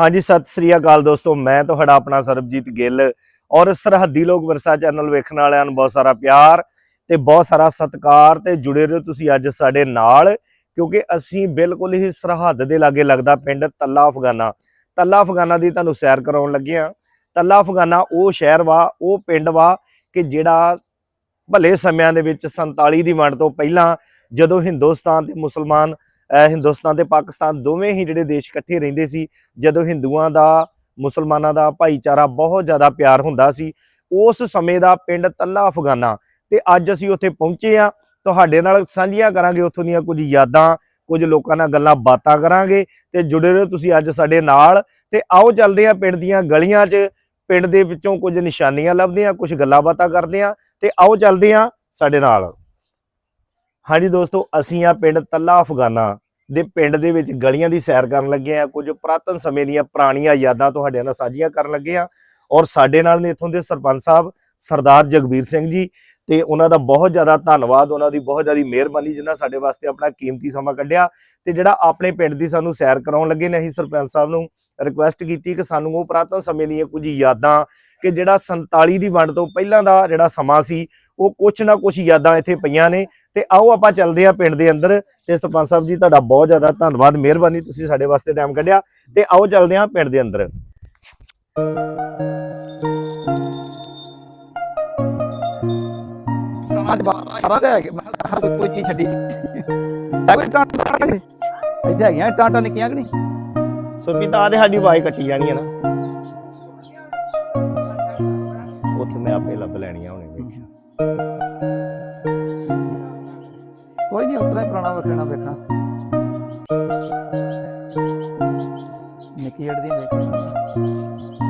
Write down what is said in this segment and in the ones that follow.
ਹਾਂਜੀ, ਸਤਿ ਸ੍ਰੀ ਅਕਾਲ ਦੋਸਤੋ, ਮੈਂ ਤੁਹਾਡਾ ਆਪਣਾ ਸਰਬਜੀਤ ਗਿੱਲ ਔਰ ਸਰਹੱਦੀ ਲੋਕ ਵਿਰਸਾ ਚੈਨਲ ਵੇਖਣ ਵਾਲਿਆਂ ਨੂੰ ਬਹੁਤ ਸਾਰਾ ਪਿਆਰ ਤੇ ਬਹੁਤ ਸਾਰਾ ਸਤਿਕਾਰ ਤੇ ਜੁੜੇ ਰਹੋ ਤੁਸੀਂ ਅੱਜ ਸਾਡੇ ਨਾਲ, ਕਿਉਂਕਿ ਅਸੀਂ ਬਿਲਕੁਲ ਹੀ ਸਰਹੱਦ ਦੇ ਲਾਗੇ ਲੱਗਦਾ ਪਿੰਡ ਤੱਲਾ ਅਫਗਾਨਾ। ਤੱਲਾ ਅਫਗਾਨਾ ਦੀ ਤੁਹਾਨੂੰ ਸੈਰ ਕਰਾਉਣ ਲੱਗੇ ਆ ਤੱਲਾ ਅਫਗਾਨਾ ਉਹ ਸ਼ਹਿਰ ਵਾ, ਉਹ ਪਿੰਡ ਵਾ ਕਿ ਜਿਹੜਾ ਭਲੇ ਸਮਿਆਂ ਦੇ ਵਿੱਚ 47 ਦੀ ਵੰਡ ਤੋਂ ਪਹਿਲਾਂ ਜਦੋਂ ਹਿੰਦੁਸਤਾਨ ਤੇ ਮੁਸਲਮਾਨ ਹਿੰਦੁਸਤਾਨ ਤੇ ਪਾਕਿਸਤਾਨ ਦੋਵੇਂ ਹੀ ਜਿਹੜੇ ਦੇਸ਼ ਇਕੱਠੇ ਰਹਿੰਦੇ ਸੀ, ਜਦੋਂ ਹਿੰਦੂਆਂ ਦਾ, ਮੁਸਲਮਾਨਾਂ ਦਾ ਭਾਈਚਾਰਾ ਬਹੁਤ ਜ਼ਿਆਦਾ ਪਿਆਰ ਹੁੰਦਾ ਸੀ, ਉਸ ਸਮੇਂ ਦਾ ਪਿੰਡ ਤੱਲਾ ਅਫਗਾਨਾ। ਤੇ ਅੱਜ ਅਸੀਂ ਉੱਥੇ ਪਹੁੰਚੇ ਆ ਤੁਹਾਡੇ ਨਾਲ ਸਾਂਝੀਆਂ ਕਰਾਂਗੇ ਉੱਥੋਂ ਦੀਆਂ ਕੁਝ ਯਾਦਾਂ, ਕੁਝ ਲੋਕਾਂ ਨਾਲ ਗੱਲਾਂ ਬਾਤਾਂ ਕਰਾਂਗੇ, ਤੇ ਜੁੜੇ ਰਹੋ ਤੁਸੀਂ ਅੱਜ ਸਾਡੇ ਨਾਲ। ਤੇ ਆਓ ਚੱਲਦੇ ਆ ਪਿੰਡ ਦੀਆਂ ਗਲੀਆਂ 'ਚ, ਪਿੰਡ ਦੇ ਵਿੱਚੋਂ ਕੁਝ ਨਿਸ਼ਾਨੀਆਂ ਲੱਭਦੇ ਆ ਕੁਝ ਗੱਲਾਂ ਬਾਤਾਂ ਕਰਦੇ ਆ ਤੇ ਆਓ ਚੱਲਦੇ ਆ ਸਾਡੇ ਨਾਲ। ਹਾਂਜੀ ਦੋਸਤੋ, ਅਸੀਂ ਆ ਪਿੰਡ ਤੱਲਾ ਅਫਗਾਨਾ। ਦੇ ਪਿੰਡ ਦੇ ਵਿੱਚ ਗਲੀਆਂ ਦੀ ਸੈਰ ਕਰਨ ਲੱਗੇ ਆ, ਕੁਝ ਪੁਰਾਤਨ ਸਮੇਂ ਦੀਆਂ ਪੁਰਾਣੀਆਂ ਯਾਦਾਂ ਤੁਹਾਡੇ ਨਾਲ ਸਾਂਝੀਆਂ ਕਰਨ ਲੱਗੇ ਆ। ਔਰ ਸਾਡੇ ਨਾਲ ਨੇ ਇੱਥੋਂ ਦੇ ਸਰਪੰਚ ਸਾਹਿਬ, ਸਰਦਾਰ ਜਗਬੀਰ ਸਿੰਘ ਜੀ, ਤੇ ਉਹਨਾਂ ਦਾ ਬਹੁਤ ਜ਼ਿਆਦਾ ਧੰਨਵਾਦ, ਉਹਨਾਂ ਦੀ ਬਹੁਤ ਜ਼ਿਆਦਾ ਮਿਹਰਬਾਨੀ, ਜਿਨ੍ਹਾਂ ਸਾਡੇ ਵਾਸਤੇ ਆਪਣਾ ਕੀਮਤੀ ਸਮਾਂ ਕੱਢਿਆ। ਤੇ ਜਿਹੜਾ ਆਪਣੇ ਪਿੰਡ ਦੀ ਸਾਨੂੰ ਸੈਰ ਕਰਾਉਣ ਲੱਗੇ ਨੇ ਅਸੀਂ ਸਰਪੰਚ ਸਾਹਿਬ ਨੂੰ ਰਿਕੁਐਸਟ ਕੀਤੀ ਕਿ ਸਾਨੂੰ ਉਹ ਪੁਰਾਤਨ ਸਮੇਂ ਦੀਆਂ ਕੁਝ ਯਾਦਾਂ ਕਿ ਜਿਹੜਾ 47 ਦੀ ਵੰਡ ਤੋਂ ਪਹਿਲਾਂ ਦਾ ਜਿਹੜਾ ਸਮਾਂ ਸੀ, ਉਹ ਕੁਛ ਨਾ ਕੁਛ ਯਾਦਾਂ ਇੱਥੇ ਪਈਆਂ ਨੇ। ਤੇ ਆਓ ਆਪਾਂ ਚੱਲਦੇ ਆ ਪਿੰਡ ਦੇ ਅੰਦਰ ਤੇ ਸਰਪੰਚ ਸਾਹਿਬ ਜੀ, ਤੁਹਾਡਾ ਬਹੁਤ ਜ਼ਿਆਦਾ ਧੰਨਵਾਦ, ਮਿਹਰਬਾਨੀ, ਤੁਸੀਂ ਸਾਡੇ ਵਾਸਤੇ ਟਾਈਮ ਕੱਢਿਆ। ਤੇ ਆਓ ਚੱਲਦੇ ਆ ਪਿੰਡ ਦੇ ਅੰਦਰ। ਅੱਜ ਬਾਹਰ ਲੈ ਕੇ ਮੈਂ ਕੋਈ ਚੀਜ਼ ਛੱਡੀ। ਆ ਕੋਈ ਹੈਗੀਆਂ ਟਾਂਟਾ ਨਿੱਕੀਆਂ ਕਿ ਨਹੀਂ? ਸੋ ਪਿਤਾ ਦੇ ਸਾਡੀ ਆਵਾਜ਼ ਕੱਟੀ ਜਾਣੀ ਹੈ ਨਾ। ਉੱਥੇ ਮੈਂ ਆਪੇ ਲੱਭ ਲੈਣੀਆਂ ਹੁਣੇ। ਵੇਖਿਆ ਕੋਈ ਨਹੀਂ ਉਤਰਾ ਪੁਰਾਣਾ ਵੇਖਣਾ ਵੇਖਣਾ ਨਿੱਕੀ ਏਡ ਦੀ ਵੇਖਣਾ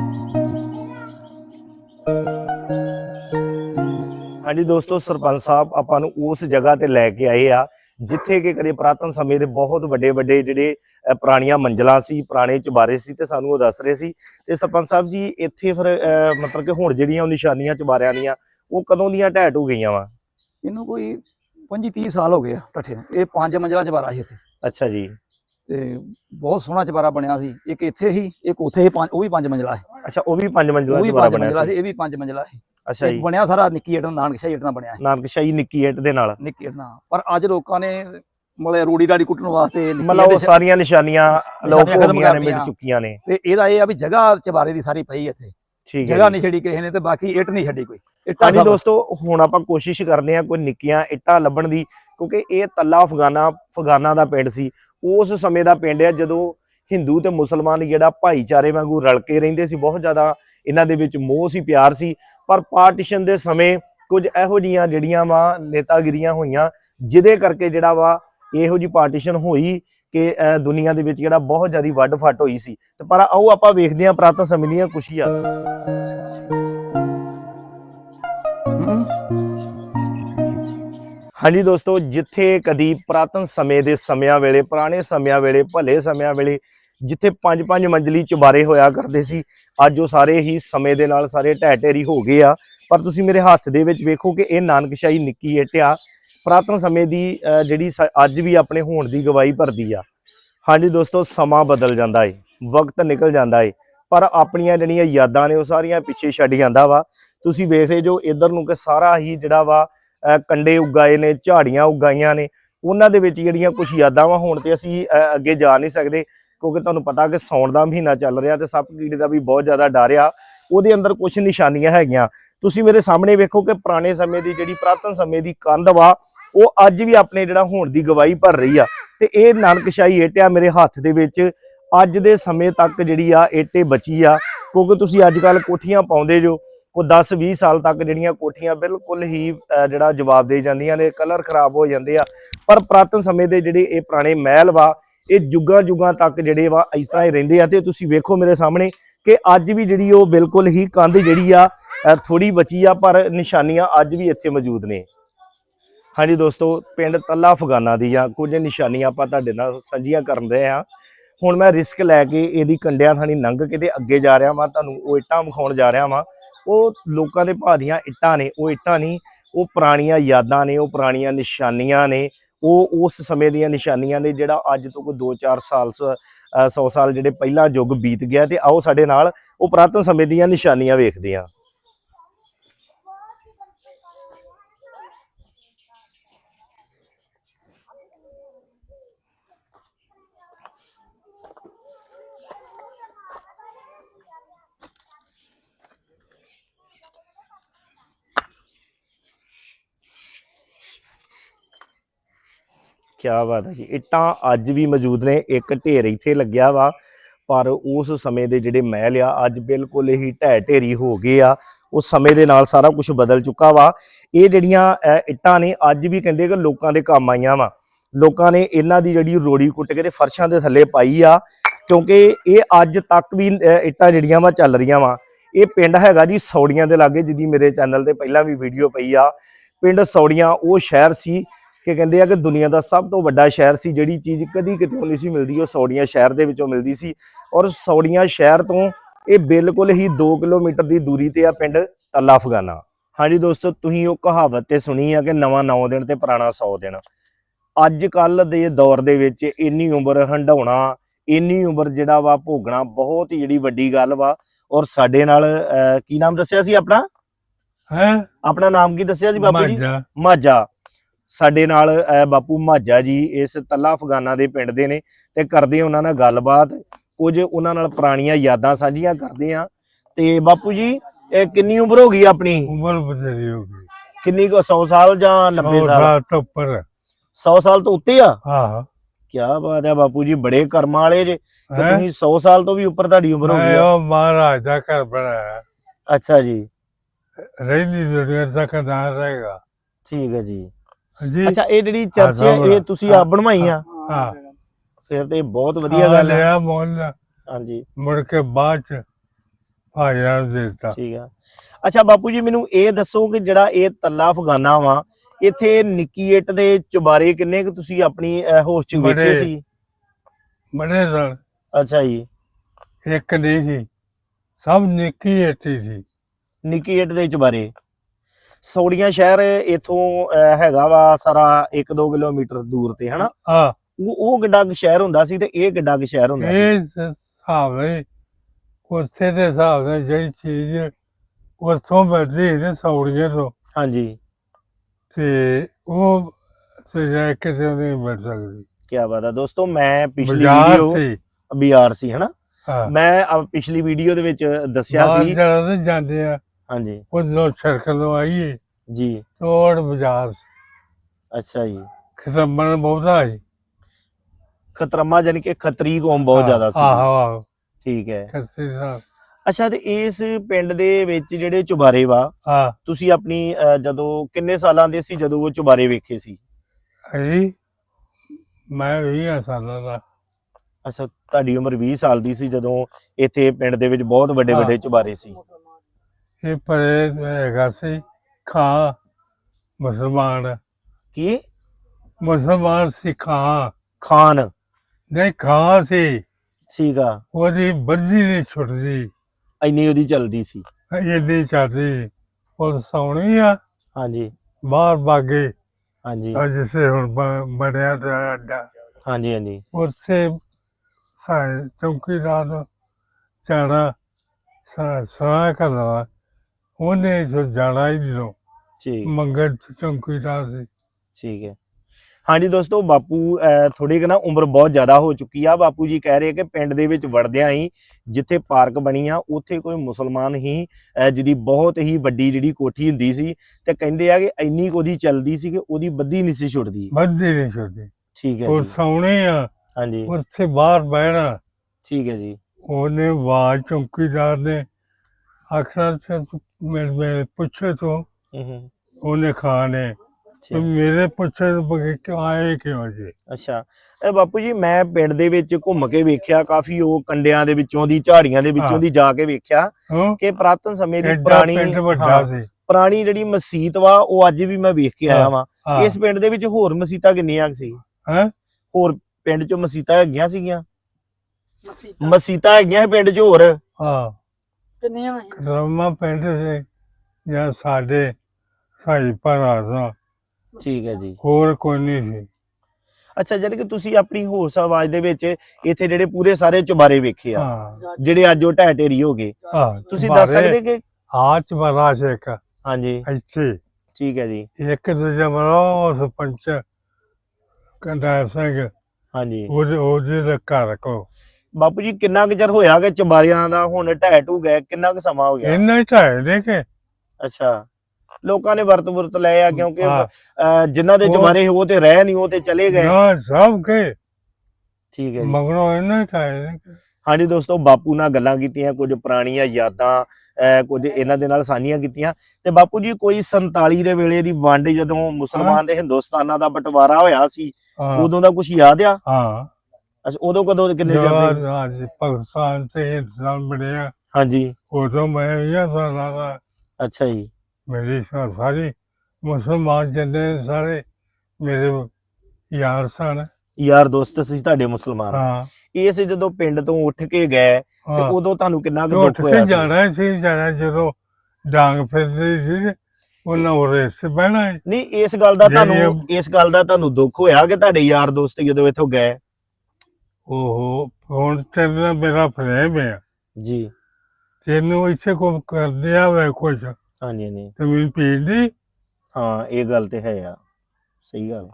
ਹਾਂਜੀ ਦੋਸਤੋ ਸਰਪੰਚ ਸਾਹਿਬ ਆਪਾਂ ਨੂੰ ਉਸ ਜਗ੍ਹਾ ਤੇ ਲੈ ਕੇ ਆਏ ਆ। ਜਿੱਥੇ ਕਿ ਕਦੇ ਪੁਰਾਤਨ ਸਮੇਂ ਦੇ ਬਹੁਤ ਵੱਡੇ ਵੱਡੇ ਜਿਹੜੇ ਪੁਰਾਣੀਆਂ ਮੰਜ਼ਲਾਂ ਸੀ ਪੁਰਾਣੇ ਚੁਬਾਰੇ ਸੀ ਤੇ ਸਾਨੂੰ ਉਹ ਦੱਸ ਰਹੇ ਸੀ। ਤੇ ਸਰਪੰਚ ਸਾਹਿਬ ਜੀ ਇੱਥੇ ਫਿਰ ਮਤਲਬ ਕਿ ਹੁਣ ਜਿਹੜੀਆਂ ਉਹ ਨਿਸ਼ਾਨੀਆਂ ਚੁਬਾਰਿਆਂ ਦੀਆਂ ਉਹ ਕਦੋਂ ਦੀਆਂ ਢਹਿ ਢੂ ਗਈਆਂ ਵਾ? ਇਹਨੂੰ ਕੋਈ 25 30 ਸਾਲ ਹੋ ਗਏ ਆ ਟੱਠੇ ਨੂੰ। ਇਹ ਪੰਜ ਮੰਜ਼ਲਾ ਚਬਾਰਾ ਸੀ ਇੱਥੇ। ਅੱਛਾ ਜੀ। ਤੇ ਬਹੁਤ ਸੋਹਣਾ ਚਬਾਰਾ ਬਣਿਆ ਸੀ। ਇੱਕ ਇੱਥੇ ਹੀ ਇੱਕ ਉੱਥੇ ਹੀ ਉਹ ਵੀ ਪੰਜ ਮੰਜ਼ਲਾ ਸੀ। ਅੱਛਾ ਉਹ ਵੀ ਪੰਜ ਮੰਜ਼ਲਾ ਚੁਬਾਰਾ ਬਣਿਆ ਸੀ। ਸੀ ਇਹ ਵੀ ਪੰਜ ਮੰਜ਼ਲਾ ਸੀ। ਅੱਛਾ ਜੀ। ਬਣਿਆ ਸਾਰਾ ਨਿੱਕੀ ਏਡ ਨਾਨਕ ਸ਼ਾਹੀ ਏਡ ਨਾਲ ਬਣਿਆ। ਸੀ ਨਾਨਕ ਸ਼ਾਹੀ ਨਿੱਕੀ ਇੱਟ ਦੇ ਨਾਲ। ਨਿੱਕੀ ਏਡ ਨਾਲ। ਪਰ ਅੱਜ ਲੋਕਾਂ ਨੇ ਮਲੇ ਰੂੜੀ ਰਾੜੀ ਕੁੱਟਣ ਵਾਸਤੇ ਮਤਲਬ ਉਹ ਸਾਰੀਆਂ ਨਿਸ਼ਾਨੀਆਂ ਲੋਪ ਹੋ ਖਤਮ ਗਈਆਂ ਨੇ ਮਿਟ। ਚੁੱਕੀਆਂ ਨੇ। ਤੇ ਇਹਦਾ ਇਹ ਆ ਵੀ ਜਗ੍ਹਾ ਚਬਾਰੇ ਦੀ ਸਾਰੀ ਪਈ ਇੱਥੇ। ਠੀਕ ਹੈ ਜਗ੍ਹਾ ਜੀ। ਨਹੀਂ ਛੱਡੀ ਕਿਸੇ ਨੇ ਤੇ ਬਾਕੀ ਇੱਟ ਨਹੀਂ ਛੱਡੀ ਕੋਈ। ਇੱਟਾਂ ਸਭ ਦੋਸਤੋ ਹੁਣ ਆਪਾਂ ਕੋਸ਼ਿਸ਼ ਕਰਦੇ ਹਾਂ ਕੋਈ ਨਿੱਕੀਆਂ ਇੱਟਾਂ ਲੱਭਣ ਦੀ ਕਿਉਂਕਿ ਇਹ ਤੱਲਾ ਅਫਗਾਨਾ ਅਫਗਾਨਾ ਦਾ ਪਿੰਡ ਸੀ। ਉਸ ਸਮੇਂ ਦਾ ਪਿੰਡ ਹੈ ਜਦੋਂ ਹਿੰਦੂ ਤੇ ਮੁਸਲਮਾਨ ਜਿਹੜਾ ਭਾਈਚਾਰੇ ਵਾਂਗੂ ਰਲ ਕੇ ਰਹਿੰਦੇ ਸੀ, ਬਹੁਤ ਜ਼ਿਆਦਾ ਇਹਨਾਂ ਦੇ ਵਿੱਚ ਮੋਹ ਸੀ, ਪਿਆਰ ਸੀ, ਪਰ ਪਾਰਟੀਸ਼ਨ ਦੇ ਸਮੇਂ ਕੁਝ ਇਹੋ ਜੀਆਂ ਜਿਹੜੀਆਂ ਵਾ ਨੇਤਾਗਿਰੀਆਂ ਹੋਈਆਂ, ਜਿਹਦੇ ਕਰਕੇ ਜਿਹੜਾ ਵਾ ਇਹੋ ਜੀ ਪਾਰਟੀਸ਼ਨ ਹੋਈ ਕਿ ਦੁਨੀਆ ਦੇ ਵਿੱਚ ਜਿਹੜਾ ਬਹੁਤ ਜ਼ਿਆਦਾ ਵੱਡ ਫੱਟ ਹੋਈ ਸੀ। ਤੇ ਪਰ ਆਓ ਆਪਾਂ ਵੇਖਦੇ ਹਾਂ ਪ੍ਰਾਤਨ ਸਮੇਂ ਦੀਆਂ ਖੁਸ਼ੀਆਂ। ਹਾਂਜੀ ਦੋਸਤੋ, ਜਿੱਥੇ ਕਦੀ ਪੁਰਾਤਨ ਸਮੇਂ ਦੇ ਸਮਿਆਂ ਵੇਲੇ, ਪੁਰਾਣੇ ਸਮਿਆਂ ਵੇਲੇ, ਭਲੇ ਸਮਿਆਂ ਵੇਲੇ ਜਿੱਥੇ ਪੰਜ ਪੰਜ ਮੰਜ਼ਲੀ ਚੁਬਾਰੇ ਹੋਇਆ ਕਰਦੇ ਸੀ, ਅੱਜ ਉਹ ਸਾਰੇ ਹੀ ਸਮੇਂ ਦੇ ਨਾਲ ਸਾਰੇ ਢਹਿ ਢੇਰੀ ਹੋ ਗਏ ਆ। ਪਰ ਤੁਸੀਂ ਮੇਰੇ ਹੱਥ ਦੇ ਵਿੱਚ ਵੇਖੋ ਕਿ ਇਹ ਨਾਨਕਸ਼ਾਹੀ ਨਿੱਕੀ ਇੱਟ ਆ। ਪੁਰਾਤਨ ਸਮੇਂ ਦੀ ਜਿਹੜੀ ਸ- ਅੱਜ ਵੀ ਆਪਣੇ ਹੋਣ ਦੀ ਗਵਾਹੀ ਭਰਦੀ ਆ। ਹਾਂਜੀ ਦੋਸਤੋ, ਸਮਾਂ ਬਦਲ ਜਾਂਦਾ ਏ, ਵਕਤ ਨਿਕਲ ਜਾਂਦਾ ਏ, ਪਰ ਆਪਣੀਆਂ ਜਿਹੜੀਆਂ ਯਾਦਾਂ ਨੇ ਉਹ ਸਾਰੀਆਂ ਪਿੱਛੇ ਛੱਡ ਜਾਂਦਾ ਵਾ। ਤੁਸੀਂ ਵੇਖ ਰਹੇ ਜੋ ਇਧਰ ਨੂੰ ਕਿ ਸਾਰਾ ਹੀ ਜਿਹੜਾ ਵਾ ਅਹ ਕੰਡੇ ਉਗਾਏ ਨੇ, ਝਾੜੀਆਂ ਉਗਾਈਆਂ ਨੇ, ਉਹਨਾਂ ਦੇ ਵਿੱਚ ਜਿਹੜੀਆਂ ਕੁਝ ਯਾਦਾਂ ਵਾ ਹੋਣ ਤੇ ਅਸੀਂ ਅੱਗੇ ਜਾ ਨਹੀਂ ਸਕਦੇ। ਕਿਉਂਕਿ ਤੁਹਾਨੂੰ ਪਤਾ ਕਿ ਸੌਣ ਦਾ ਮਹੀਨਾ ਚੱਲ ਰਿਹਾ ਤੇ ਸੱਪ ਕੀੜੇ ਦਾ ਵੀ ਬਹੁਤ ਜ਼ਿਆਦਾ ਡਰ ਆ, ਉਹਦੇ ਅੰਦਰ ਕੁਝ ਨਿਸ਼ਾਨੀਆਂ ਹੈਗੀਆਂ। ਤੁਸੀਂ ਮੇਰੇ ਸਾਹਮਣੇ ਵੇਖੋ ਕਿ ਪੁਰਾਣੇ ਸਮੇਂ ਦੀ ਜਿਹੜੀ ਪੁਰਾਤਨ ਸਮੇਂ ਦੀ ਕੰਧ ਵਾ, ਉਹ ਅੱਜ ਵੀ ਆਪਣੇ ਜਿਹੜਾ ਹੋਣ ਦੀ ਗਵਾਹੀ ਭਰ ਰਹੀ ਆ। ਤੇ ਇਹ ਨਾਨਕਸ਼ਾਹੀ ਇੱਟ ਆ ਮੇਰੇ ਹੱਥ ਦੇ ਵਿੱਚ, ਅੱਜ ਦੇ ਸਮੇਂ ਤੱਕ ਜਿਹੜੀ ਆ ਏਟੇ ਬਚੀ ਆ। ਕਿਉਂਕਿ ਤੁਸੀਂ ਅੱਜ ਕੱਲ ਕੋਠੀਆਂ ਪਾਉਂਦੇ ਜੋ ਕੋ 10 20 ਸਾਲ ਤੱਕ ਜਿਹੜੀਆਂ ਕੋਠੀਆਂ ਬਿਲਕੁਲ ਹੀ ਜਿਹੜਾ ਜਵਾਬ ਦੇ ਜਾਂਦੀਆਂ ਨੇ, ਕਲਰ ਖਰਾਬ ਹੋ ਜਾਂਦੇ ਆ। ਪਰ ਪੁਰਾਤਨ ਸਮੇਂ ਦੇ ਜਿਹੜੇ ਇਹ ਪੁਰਾਣੇ ਮਹਿਲ ਵਾ ਇਹ ਜੁਗਾਂ ਜੁਗਾਂ ਤੱਕ ਜਿਹੜੇ ਵਾ ਇਸ ਤਰ੍ਹਾਂ ਹੀ ਰਹਿੰਦੇ ਆ ਤੇ ਤੁਸੀਂ ਵੇਖੋ ਮੇਰੇ ਸਾਹਮਣੇ ਕਿ ਅੱਜ ਵੀ ਜਿਹੜੀ ਉਹ ਬਿਲਕੁਲ ਹੀ ਕੰਧ ਜਿਹੜੀ ਆ ਥੋੜੀ ਬਚੀ ਆ, ਪਰ ਨਿਸ਼ਾਨੀਆਂ ਅੱਜ ਵੀ ਇੱਥੇ ਮੌਜੂਦ ਨੇ। ਹਾਂਜੀ ਦੋਸਤੋ, ਪਿੰਡ ਤੱਲਾ ਅਫਗਾਨਾ ਦੀਆਂ ਕੁਝ ਨਿਸ਼ਾਨੀਆਂ ਆਪਾਂ ਤੁਹਾਡੇ ਨਾਲ ਸਾਂਝੀਆਂ ਕਰਨ ਰਹੇ ਆ। ਹੁਣ ਮੈਂ ਰਿਸਕ ਲੈ ਕੇ ਇਹਦੀ ਕੰਡਿਆਂ ਥਾਣੀ ਲੰਘ ਕੇ ਤੇ ਅੱਗੇ ਜਾ ਰਿਹਾ ਵਾਂ, ਤੁਹਾਨੂੰ ਉਹ ਇੱਟਾਂ ਵਿਖਾਉਣ ਜਾ ਰਿਹਾ ਵਾਂ। ਉਹ ਲੋਕਾਂ ਦੇ ਭਾਅ ਦੀਆਂ ਇੱਟਾਂ ਨੇ, ਉਹ ਇੱਟਾਂ ਨਹੀਂ, ਉਹ ਪੁਰਾਣੀਆਂ ਯਾਦਾਂ ਨੇ, ਉਹ ਪੁਰਾਣੀਆਂ ਨਿਸ਼ਾਨੀਆਂ ਨੇ। ਉਹ ਉਸ ਸਮੇਂ ਦੀਆਂ ਨਿਸ਼ਾਨੀਆਂ ਨੇ ਜਿਹੜਾ ਅੱਜ ਤੋਂ ਕੋਈ 2-4 ਸਾਲ ਸ- 100 ਸਾਲ ਜਿਹੜੇ ਪਹਿਲਾਂ ਯੁੱਗ ਬੀਤ ਗਿਆ ਤੇ ਆਓ ਸਾਡੇ ਨਾਲ ਉਹ ਪੁਰਾਤਨ ਸਮੇਂ ਦੀਆਂ ਨਿਸ਼ਾਨੀਆਂ ਵੇਖਦੇ ਹਾਂ। ਕਿਆ ਬਾਤ ਹੈ ਜੀ। ਇੱਟਾਂ ਅੱਜ ਵੀ ਮੌਜੂਦ ਨੇ, ਇੱਕ ਢੇਰ ਇੱਥੇ ਲੱਗਿਆ ਵਾ, ਪਰ ਉਸ ਸਮੇਂ ਦੇ ਜਿਹੜੇ ਮਹਿਲ ਆ, ਅੱਜ ਬਿਲਕੁਲ ਹੀ ਢਹਿ ਢੇਰੀ ਹੋ ਗਏ ਆ। ਉਸ ਸਮੇਂ ਦੇ ਨਾਲ ਸਾਰਾ ਕੁਝ ਬਦਲ ਚੁੱਕਾ ਵਾ। ਇਹ ਜਿਹੜੀਆਂ ਇੱਟਾਂ ਨੇ, ਅੱਜ ਵੀ ਕਹਿੰਦੇ ਕਿ ਲੋਕਾਂ ਦੇ ਕੰਮ ਆਈਆਂ ਵਾ। ਲੋਕਾਂ ਨੇ ਇਹਨਾਂ ਦੀ ਜਿਹੜੀ ਰੋੜੀ ਕੁੱਟ ਕੇ ਤੇ ਫਰਸ਼ਾਂ ਦੇ ਥੱਲੇ ਪਾਈ ਆ, ਕਿਉਂਕਿ ਇਹ ਅੱਜ ਤੱਕ ਵੀ ਇੱਟਾਂ ਜਿਹੜੀਆਂ ਵਾ, ਚੱਲ ਰਹੀਆਂ ਵਾ। ਇਹ ਪਿੰਡ ਹੈਗਾ ਜੀ ਸੌੜੀਆਂ ਦੇ ਲਾਗੇ ਜਿਹਦੀ ਮੇਰੇ ਚੈਨਲ ਤੇ ਪਹਿਲਾਂ ਵੀ ਵੀਡੀਓ ਪਈ ਆ। ਪਿੰਡ ਸੌੜੀਆਂ, ਉਹ ਸ਼ਹਿਰ ਸੀ। ਕਿ ਕਹਿੰਦੇ ਆ ਕਿ ਦੁਨੀਆ ਦਾ ਸਭ ਤੋਂ ਵੱਡਾ ਸ਼ਹਿਰ ਸੀ ਜਿਹੜੀ ਚੀਜ਼ ਕਦੀ ਕਿਤੇ ਨਹੀਂ ਸੀ ਮਿਲਦੀ ਉਹ ਸੌੜੀਆਂ ਸ਼ਹਿਰ ਦੇ ਵਿੱਚੋਂ ਮਿਲਦੀ ਸੀ ਔਰ ਸੌੜੀਆਂ ਸ਼ਹਿਰ ਤੋਂ ਇਹ ਬਿਲਕੁਲ ਹੀ 2 ਕਿਲੋਮੀਟਰ ਦੀ ਦੂਰੀ ਤੇ ਆ ਪਿੰਡ ਤੱਲਾ ਅਫਗਾਨਾ ਹਾਂਜੀ ਦੋਸਤੋ ਤੁਸੀਂ ਉਹ ਕਹਾਵਤ ਤੇ ਸੁਣੀ ਆ ਕਿ ਨਵਾਂ 9 ਦਿਨ ਤੇ ਪੁਰਾਣਾ 100 ਦਿਨ। ਅੱਜ ਕੱਲ ਦੇ ਦੌਰ ਦੇ ਵਿੱਚ ਇੰਨੀ ਉਮਰ ਹੰਡਾਉਣਾ ਇੰਨੀ ਉਮਰ ਜਿਹੜਾ ਵਾ ਭੋਗਣਾ ਬਹੁਤ ਹੀ ਜਿਹੜੀ ਵੱਡੀ ਗੱਲ ਵਾ ਔਰ ਸਾਡੇ ਨਾਲ ਕੀ ਨਾਮ ਦੱਸਿਆ ਸੀ ਆਪਣਾ? ਹੈ? ਆਪਣਾ ਨਾਮ ਕੀ ਦੱਸਿਆ ਸੀ ਬਾਪੂ ਜੀ? ਮਾਝਾ। ਸਾਡੇ ਨਾਲ ਬਾਪੂ ਮਾਝਾ ਜੀ ਇਸ ਤੱਲਾ ਅਫਗਾਨਾ ਦੇ ਪਿੰਡ ਦੇ ਨੇ ਤੇ ਕਰਦੇ ਉਹਨਾਂ ਨਾਲ ਗੱਲਬਾਤ। ਕੁਝ ਉਹਨਾਂ ਨਾਲ ਪੁਰਾਣੀਆਂ ਯਾਦਾਂ ਸਾਂਝੀਆਂ ਕਰਦੇ ਆ। ਤੇ ਬਾਪੂ ਜੀ ਇਹ ਕਿੰਨੀ ਉਮਰ ਹੋ ਗਈ ਆਪਣੀ? ਉਮਰ ਬਦਲੀ ਹੋ ਗਈ। ਕਿੰਨੀ ਕੋ 100 ਸਾਲ ਜਾਂ 90 ਸੌ ਸਾਲ? ਸਾਲ ਤੋਂ ਉੱਪਰ। 100 ਸਾਲ ਤੋਂ ਉੱਤੇ ਆ? ਹਾਂ। ਕੀ ਬਾਤ ਹੈ ਬਾਪੂ ਜੀ ਬੜੇ ਕਰਮਾਂ ਵਾਲੇ ਜੇ। ਕਿ ਤੁਸੀਂ 100 ਸਾਲ ਤੋਂ ਵੀ ਉੱਪਰ ਤੁਹਾਡੀ ਉਮਰ ਹੋ ਗਈ ਆ। ਮਹਾਰਾਜ ਦਾ ਘਰ ਬਣਾਇਆ। ਅੱਛਾ ਜੀ। ਰਹਿੰਦੀ ਦੁਨੀਆ ਤੱਕ ਨਾ ਰਹੇਗਾ। ਠੀਕ ਹੈ ਜੀ। ਜੀ ਅੱਛਾ ਇਹ ਜਿਹੜੀ ਚਰਚ ਹੈ ਇਹ ਤੁਸੀਂ ਆਪ ਬਣਵਾਈ ਆ? ਹਾਂ। ਫਿਰ ਤੇ ਬਹੁਤ ਵਧੀਆ ਗੱਲ ਹੈ। ਲਿਆ ਮੁੱਲ। ਹਾਂਜੀ। ਮੁੜ ਕੇ ਬਾਅਦ ਚ ਹਾਜ਼ਰ ਦਿੱਤਾ। ਠੀਕ ਆ। ਅੱਛਾ ਬਾਪੂ ਜੀ ਮੈਨੂੰ ਇਹ ਦੱਸੋ ਕਿ ਜਿਹੜਾ ਇਹ ਤੱਲਾ ਅਫਗਾਨਾ ਵਾ ਇੱਥੇ ਨਿੱਕੀ ਇੱਟ ਦੇ ਚੁਬਾਰੇ ਕਿੰਨੇ ਕੁ ਤੁਸੀਂ ਆਪਣੀ ਹੋਸ਼ ਚ ਵੇਖੇ। ਸੀ? ਬੜੇ ਸਨ। ਅੱਛਾ ਜੀ। ਇੱਕ ਨਹੀਂ ਸੀ। ਸਭ ਨਿੱਕੀ ਏਟੀ ਸੀ। ਨਿੱਕੀ ਇੱਟ ਦੇ ਚੁਬਾਰੇ? ਸੌੜੀਆਂ ਸ਼ਹਿਰ ਇਥੋਂ ਹੈਗਾ ਵਾ ਸਾਰਾ 1-2 ਕਿਲੋਮੀਟਰ ਦੂਰ ਤੇ ਹਨਾ? ਆ ਉਹ ਉਹ ਕੁ ਸ਼ਹਿਰ ਹੁੰਦਾ ਸੀ ਤੇ ਇਹ ਕੁ ਸ਼ਹਿਰ ਹੁੰਦਾ ਸੀ? ਇਹ ਹਿਸਾਬ ਉਸੇ ਦੇ ਹਿਸਾਬ ਨਾਲ ਜਿਹੜੀ ਚੀਜ਼ ਉਥੋਂ ਮਿਲਦੀ ਨੇ ਸੌੜੀਆਂ ਤੋਂ। ਹਾਂਜੀ। ਤੇ ਉਹ ਤੇ ਕਿਸੇ ਨੂੰ ਨਹੀਂ ਮਿਲ ਸਕਦੀ। ਕੀ ਬਾਤ ਆ। ਦੋਸਤੋ ਮੈਂ ਪਿਛਲੀ ਵੀਡੀਓ ਸੀ। ਬਿਆਰ ਸੀ ਹਨਾ? ਹਾਂ। ਮੈਂ ਪਿਛਲੀ ਵੀਡੀਓ ਦੇ ਵਿੱਚ ਦੱਸਿਆ ਸੀ। ਜਾਂਦੇ ਆ। ਹਾਂਜੀ। ਸੜਕ ਤੋਂ ਆਈਏ। ਜੀ। ਤੋੜ ਬਾਜ਼ਾਰ ਸੀ। ਅੱਛਾ ਜੀ। ਖਤਮਣ ਬਹੁਤਾ ਸੀ। ਖਤਰਮਾ ਜਾਨੀ ਕਿ ਖੱਤਰੀ ਕੌਮ ਬਹੁਤ ਜ਼ਿਆਦਾ ਸੀ। ਆਹੋ ਆਹੋ। ਠੀਕ ਹੈ। ਕਿਸੇ ਦਾ। ਅੱਛਾ ਤੇ ਇਸ ਪਿੰਡ ਦੇ ਵਿੱਚ ਜਿਹੜੇ ਚੁਬਾਰੇ ਵਾ ਹਾਂ। ਤੁਸੀਂ ਆਪਣੀ ਅਹ, ਜਦੋਂ ਕਿੰਨੇ ਸਾਲਾਂ ਦੇ ਸੀ ਜਦੋਂ ਉਹ ਚੁਬਾਰੇ ਵੇਖੇ ਸੀ? ਅਜੀ ਮੈਂ ਵੀ ਸਾਲਾਂ ਦਾ। ਅੱਛਾ ਤੁਹਾਡੀ ਉਮਰ 20 ਸਾਲ ਦੀ ਸੀ ਜਦੋਂ ਇੱਥੇ ਪਿੰਡ ਦੇ ਵਿੱਚ ਬਹੁਤ ਵੱਡੇ ਵੱਡੇ ਹਾਂ। ਚੁਬਾਰੇ ਸੀ। ਇਹ ਪਰੇ ਹੈਗਾ ਸੀ ਖਾਂ ਮੁਸਲਮਾਨ। ਕੀ? ਮੁਸਲਮਾਨ ਸਿੱਖਾਂ ਖਾਨ। ਨਹੀਂ ਖਾਂ ਸੀ। ਠੀਕ ਆ। ਉਹਦੀ ਬੱਜੀ ਨਹੀਂ ਛੁੱਟਦੀ। ਇੰਨੀ ਉਹਦੀ ਚਲਦੀ ਸੀ। ਇਹਦੀ ਚਾਹਦੀ ਉਹ ਸੌਣੀ ਆ। ਹਾਂਜੀ। ਬਾਹਰ ਬਾਗੇ ਹਾਂਜੀ। ਅੱਜ ਸੇ ਹੁਣ ਬਣਿਆ ਤੇ ਅੱਡਾ। ਹਾਂਜੀ ਹਾਂਜੀ। ਉਸੇ ਸਾਰੇ ਚੌਕੀਦਾਰ ਨੂੰ ਜਾਣਾ ਸਲਾਹ ਕਰਨਾ ਉਹਨੇ ਸੋ ਜਾਣਾ ਹੀ ਨਹੀਂ ਠੀਕ। ਮੰਗਲ ਚ ਚੌਕੀਦਾਰ ਸੀ। ਠੀਕ ਹੈ। ਹਾਂਜੀ ਦੋਸਤੋ ਬਾਪੂ ਥੋੜੀ ਕੁ ਨਾ ਉਮਰ ਬਹੁਤ ਜ਼ਿਆਦਾ ਹੋ ਚੁੱਕੀ ਆ। ਬਾਪੂ ਜੀ ਕਹਿ ਰਹੇ ਕਿ ਪਿੰਡ ਦੇ ਵਿੱਚ ਵੜਦਿਆਂ ਹੀ ਜਿੱਥੇ ਪਾਰਕ ਬਣੀ ਆ ਉੱਥੇ ਕੋਈ ਮੁਸਲਮਾਨ ਹੀ ਜਿਹਦੀ ਬਹੁਤ ਹੀ ਵੱਡੀ ਜਿਹੜੀ ਕੋਠੀ ਹੁੰਦੀ ਸੀ ਤੇ ਕਹਿੰਦੇ ਆ ਕਿ ਇੰਨੀ ਕੁ ਉਹਦੀ ਚੱਲਦੀ ਸੀ ਕਿ ਉਹਦੀ ਬੱਦੀ ਨਹੀਂ ਸੀ ਛੁੱਟਦੀ। ਬੱਦੀ ਨਹੀਂ ਛੁੱਟੀ ਠੀਕ ਹੈ ਜੀ। ਸੌਣੇ ਆ। ਹਾਂਜੀ। ਉੱਥੇ ਬਾਹਰ ਬਹਿਣਾ। ਠੀਕ ਹੈ ਜੀ। ਉਹਨੇ ਆਵਾਜ਼ ਚੌਕੀਦਾਰ ਨੇ ਆਖਣਾ ਤੂੰ ਮੇਰੇ ਮੇਰੇ ਪੁੱਛੇ ਤੋਂ ਹੂੰ ਉਹਨੇ ਖਾਣੇ। ਮੇਰੇ ਪੁੱਛੇ ਤੋਂ ਬਗੇ ਕਿਉਂ ਆਏ ਕਿਉਂ ਜੀ? ਅੱਛਾ। ਇਹ ਬਾਪੂ ਜੀ ਮੈਂ ਪਿੰਡ ਦੇ ਵਿੱਚ ਘੁੰਮ ਕੇ ਵੇਖਿਆ ਕਾਫੀ ਉਹ ਕੰਡਿਆਂ ਦੇ ਵਿੱਚੋਂ ਦੀ ਝਾੜੀਆਂ ਦੇ ਵਿੱਚੋਂ। ਦੀ ਜਾ ਕੇ ਵੇਖਿਆ ਕਿ ਪੁਰਾਤਨ ਸਮੇਂ ਦੀ ਪੁਰਾਣੀ ਪਿੰਡ ਵੱਡਾ ਹਾਂ, ਸੀ। ਪੁਰਾਣੀ ਜਿਹੜੀ ਮਸਜਿਦ ਵਾ ਉਹ ਅੱਜ ਵੀ ਮੈਂ ਵੇਖ ਕੇ ਆਇਆ ਹਾਂ। ਵਾਂ। ਇਸ ਪਿੰਡ ਦੇ ਵਿੱਚ ਹੋਰ ਮਸਜਿਦਾਂ ਕਿੰਨੀਆਂ ਸੀ? ਹੈਂ? ਹੋਰ ਪਿੰਡ 'ਚ ਮਸਜਿਦਾਂ ਹੈਗੀਆਂ ਸੀਗੀਆਂ? ਮਸਜਿਦਾਂ ਹੈਗੀਆਂ ਪਿੰਡ 'ਚ ਹੋਰ? ਹਾਂ। ਕਿੰਨੀਆਂ ਰਮਾ ਪਿੰਡ ਸੀ ਜਾਂ ਸਾਡੇ ਸਾਈ ਭਰਾ ਦਾ। ਠੀਕ ਹੈ ਜੀ। ਹੋਰ ਕੋਈ ਨਹੀਂ ਸੀ। ਅੱਛਾ ਜਾਨੀ ਕਿ ਤੁਸੀਂ ਆਪਣੀ ਹੋਸ਼ ਆਵਾਜ਼ ਦੇ ਵਿੱਚ ਇੱਥੇ ਜਿਹੜੇ ਪੂਰੇ ਸਾਰੇ ਚੁਬਾਰੇ ਵੇਖੇ ਆ ਹਾਂ। ਜਿਹੜੇ ਅੱਜ ਉਹ ਢਹਿ ਢੇਰੀ ਹੋ ਗਏ। ਹਾਂ ਤੁਸੀਂ ਦੱਸ ਸਕਦੇ ਕਿ ਹਾਂ ਚੁਬਾਰਾ ਇੱਕ। ਹਾਂਜੀ। ਇੱਥੇ। ਠੀਕ ਹੈ ਜੀ। ਇੱਕ ਦੂਜਾ ਮਰੋ ਸਰਪੰਚ ਕੰਡਾ ਸਿੰਘ। ਹਾਂਜੀ। ਉਹਦੇ ਉਹਦੇ ਦੇ ਘਰ ਕੋ। ਬਾਪੂ ਜੀ ਕਿੰਨਾ ਕੁ ਚਿਰ ਹੋਇਆ ਕਿ ਚੁਬਾਰਿਆਂ ਦਾ ਹੁਣ ਢਹਿ ਢੂ ਗਏ? ਕਿੰਨਾ ਕੁ ਸਮਾਂ ਹੋ ਗਿਆ? ਇੰਨਾ ਹੀ ਢਾਏ ਦੇ ਕੇ। ਅੱਛਾ। ਲੋਕਾਂ ਨੇ ਵਰਤ ਵਰਤ ਲਏ ਆ ਕਿਉਂਕਿ ਹਾਂ। ਅਹ, ਜਿਨ੍ਹਾਂ ਦੇ ਉਹ- ਚੁਬਾਰੇ ਉਹ ਤੇ ਰਹਿ ਨਹੀਂ ਉਹ ਤੇ ਚਲੇ ਗਏ। ਨਾ ਸਭ ਕੇ। ਠੀਕ ਹੈ ਜੀ। ਮਗਰੋਂ ਇੰਨਾ ਹੀ ਢਾਏ ਦੇ ਕੇ। ਹਾਂਜੀ ਦੋਸਤੋ ਬਾਪੂ ਨਾਲ ਗੱਲਾਂ ਕੀਤੀਆਂ ਕੁਝ ਪੁਰਾਣੀਆਂ ਯਾਦਾਂ ਅਹ, ਕੁਝ ਇਹਨਾਂ ਦੇ ਨਾਲ ਸਾਂਝੀਆਂ ਕੀਤੀਆਂ। ਤੇ ਬਾਪੂ ਜੀ ਕੋਈ 47 ਦੇ ਵੇਲੇ ਦੀ ਵੰਡ ਜਦੋਂ ਮੁਸਲਮਾਨ ਤੇ ਹਿੰਦੁਸਤਾਨਾਂ ਦਾ ਬਟਵਾਰਾ ਹੋਇਆ ਸੀ ਹਾਂ। ਉਦੋਂ ਦਾ ਕੁਝ ਯਾਦ ਆ? ਹਾਂ। ਅੱਛਾ ਉਦੋਂ ਕਦੋਂ ਕਿੰਨੇ ਚਿਰ ਦੇ ਅੱਜ ਪਾਕਿਸਤਾਨ ਤੇ ਇਨਸਾਨ ਬਣਿਆ ਹਾਂਜੀ। ਉਦੋਂ ਮੈਂ ਇਹ ਸਾਰਾ ਅੱਛਾ ਜੀ। ਮੇਰੀ ਸਾਰੀ ਮੁਸਲਮਾਨ ਜਿੰਨੇ ਸਾਰੇ ਮੇਰੇ ਯਾਰ ਸਨ। ਯਾਰ ਦੋਸਤ ਸੀ ਤੁਹਾਡੇ ਮੁਸਲਮਾਨ। ਹਾਂ। ਇਸ ਜਦੋਂ ਪਿੰਡ ਤੋਂ ਉੱਠ ਕੇ ਗਏ ਤੇ ਉਦੋਂ ਤੁਹਾਨੂੰ ਕਿੰਨਾ ਕੁ ਉੱਠ ਦੁੱਖ ਕੇ ਹੋਇਆ ਸੀ? ਜਾਣਾ ਸੀ ਜਾਣਾ ਜਦੋਂ ਡਾਂਗ ਫਿਰਦੀ ਸੀ ਉਹਨਾਂ ਉਰੇ ਸੇ ਬਹਿਣਾ। ਨਹੀਂ ਇਸ ਗੱਲ ਦਾ ਤੁਹਾਨੂੰ ਇਸ ਗੱਲ ਦਾ ਤੁਹਾਨੂੰ ਦੁੱਖ ਹੋਇਆ ਕਿ ਤੁਹਾਡੇ ਯਾਰ ਦੋਸਤ ਜਦੋਂ ਇੱਥੋਂ ਗਏ? ਓਹੋ ਹੁਣ ਤੇਰਾ ਮੇਰਾ ਫਰੇਮ ਹੈ ਜੀ। ਤੈਨੂੰ ਇੱਥੇ ਕੋ ਕਰਦੇ ਆਵੇ ਕੁਛ? ਹਾਂਜੀ ਹਾਂਜੀ। ਤੇ ਮੈਨੂੰ ਪੀੜੀ ਹਾਂ ਇਹ ਗੱਲ ਤੇ ਹੈ ਆ। ਸਹੀ ਗੱਲ।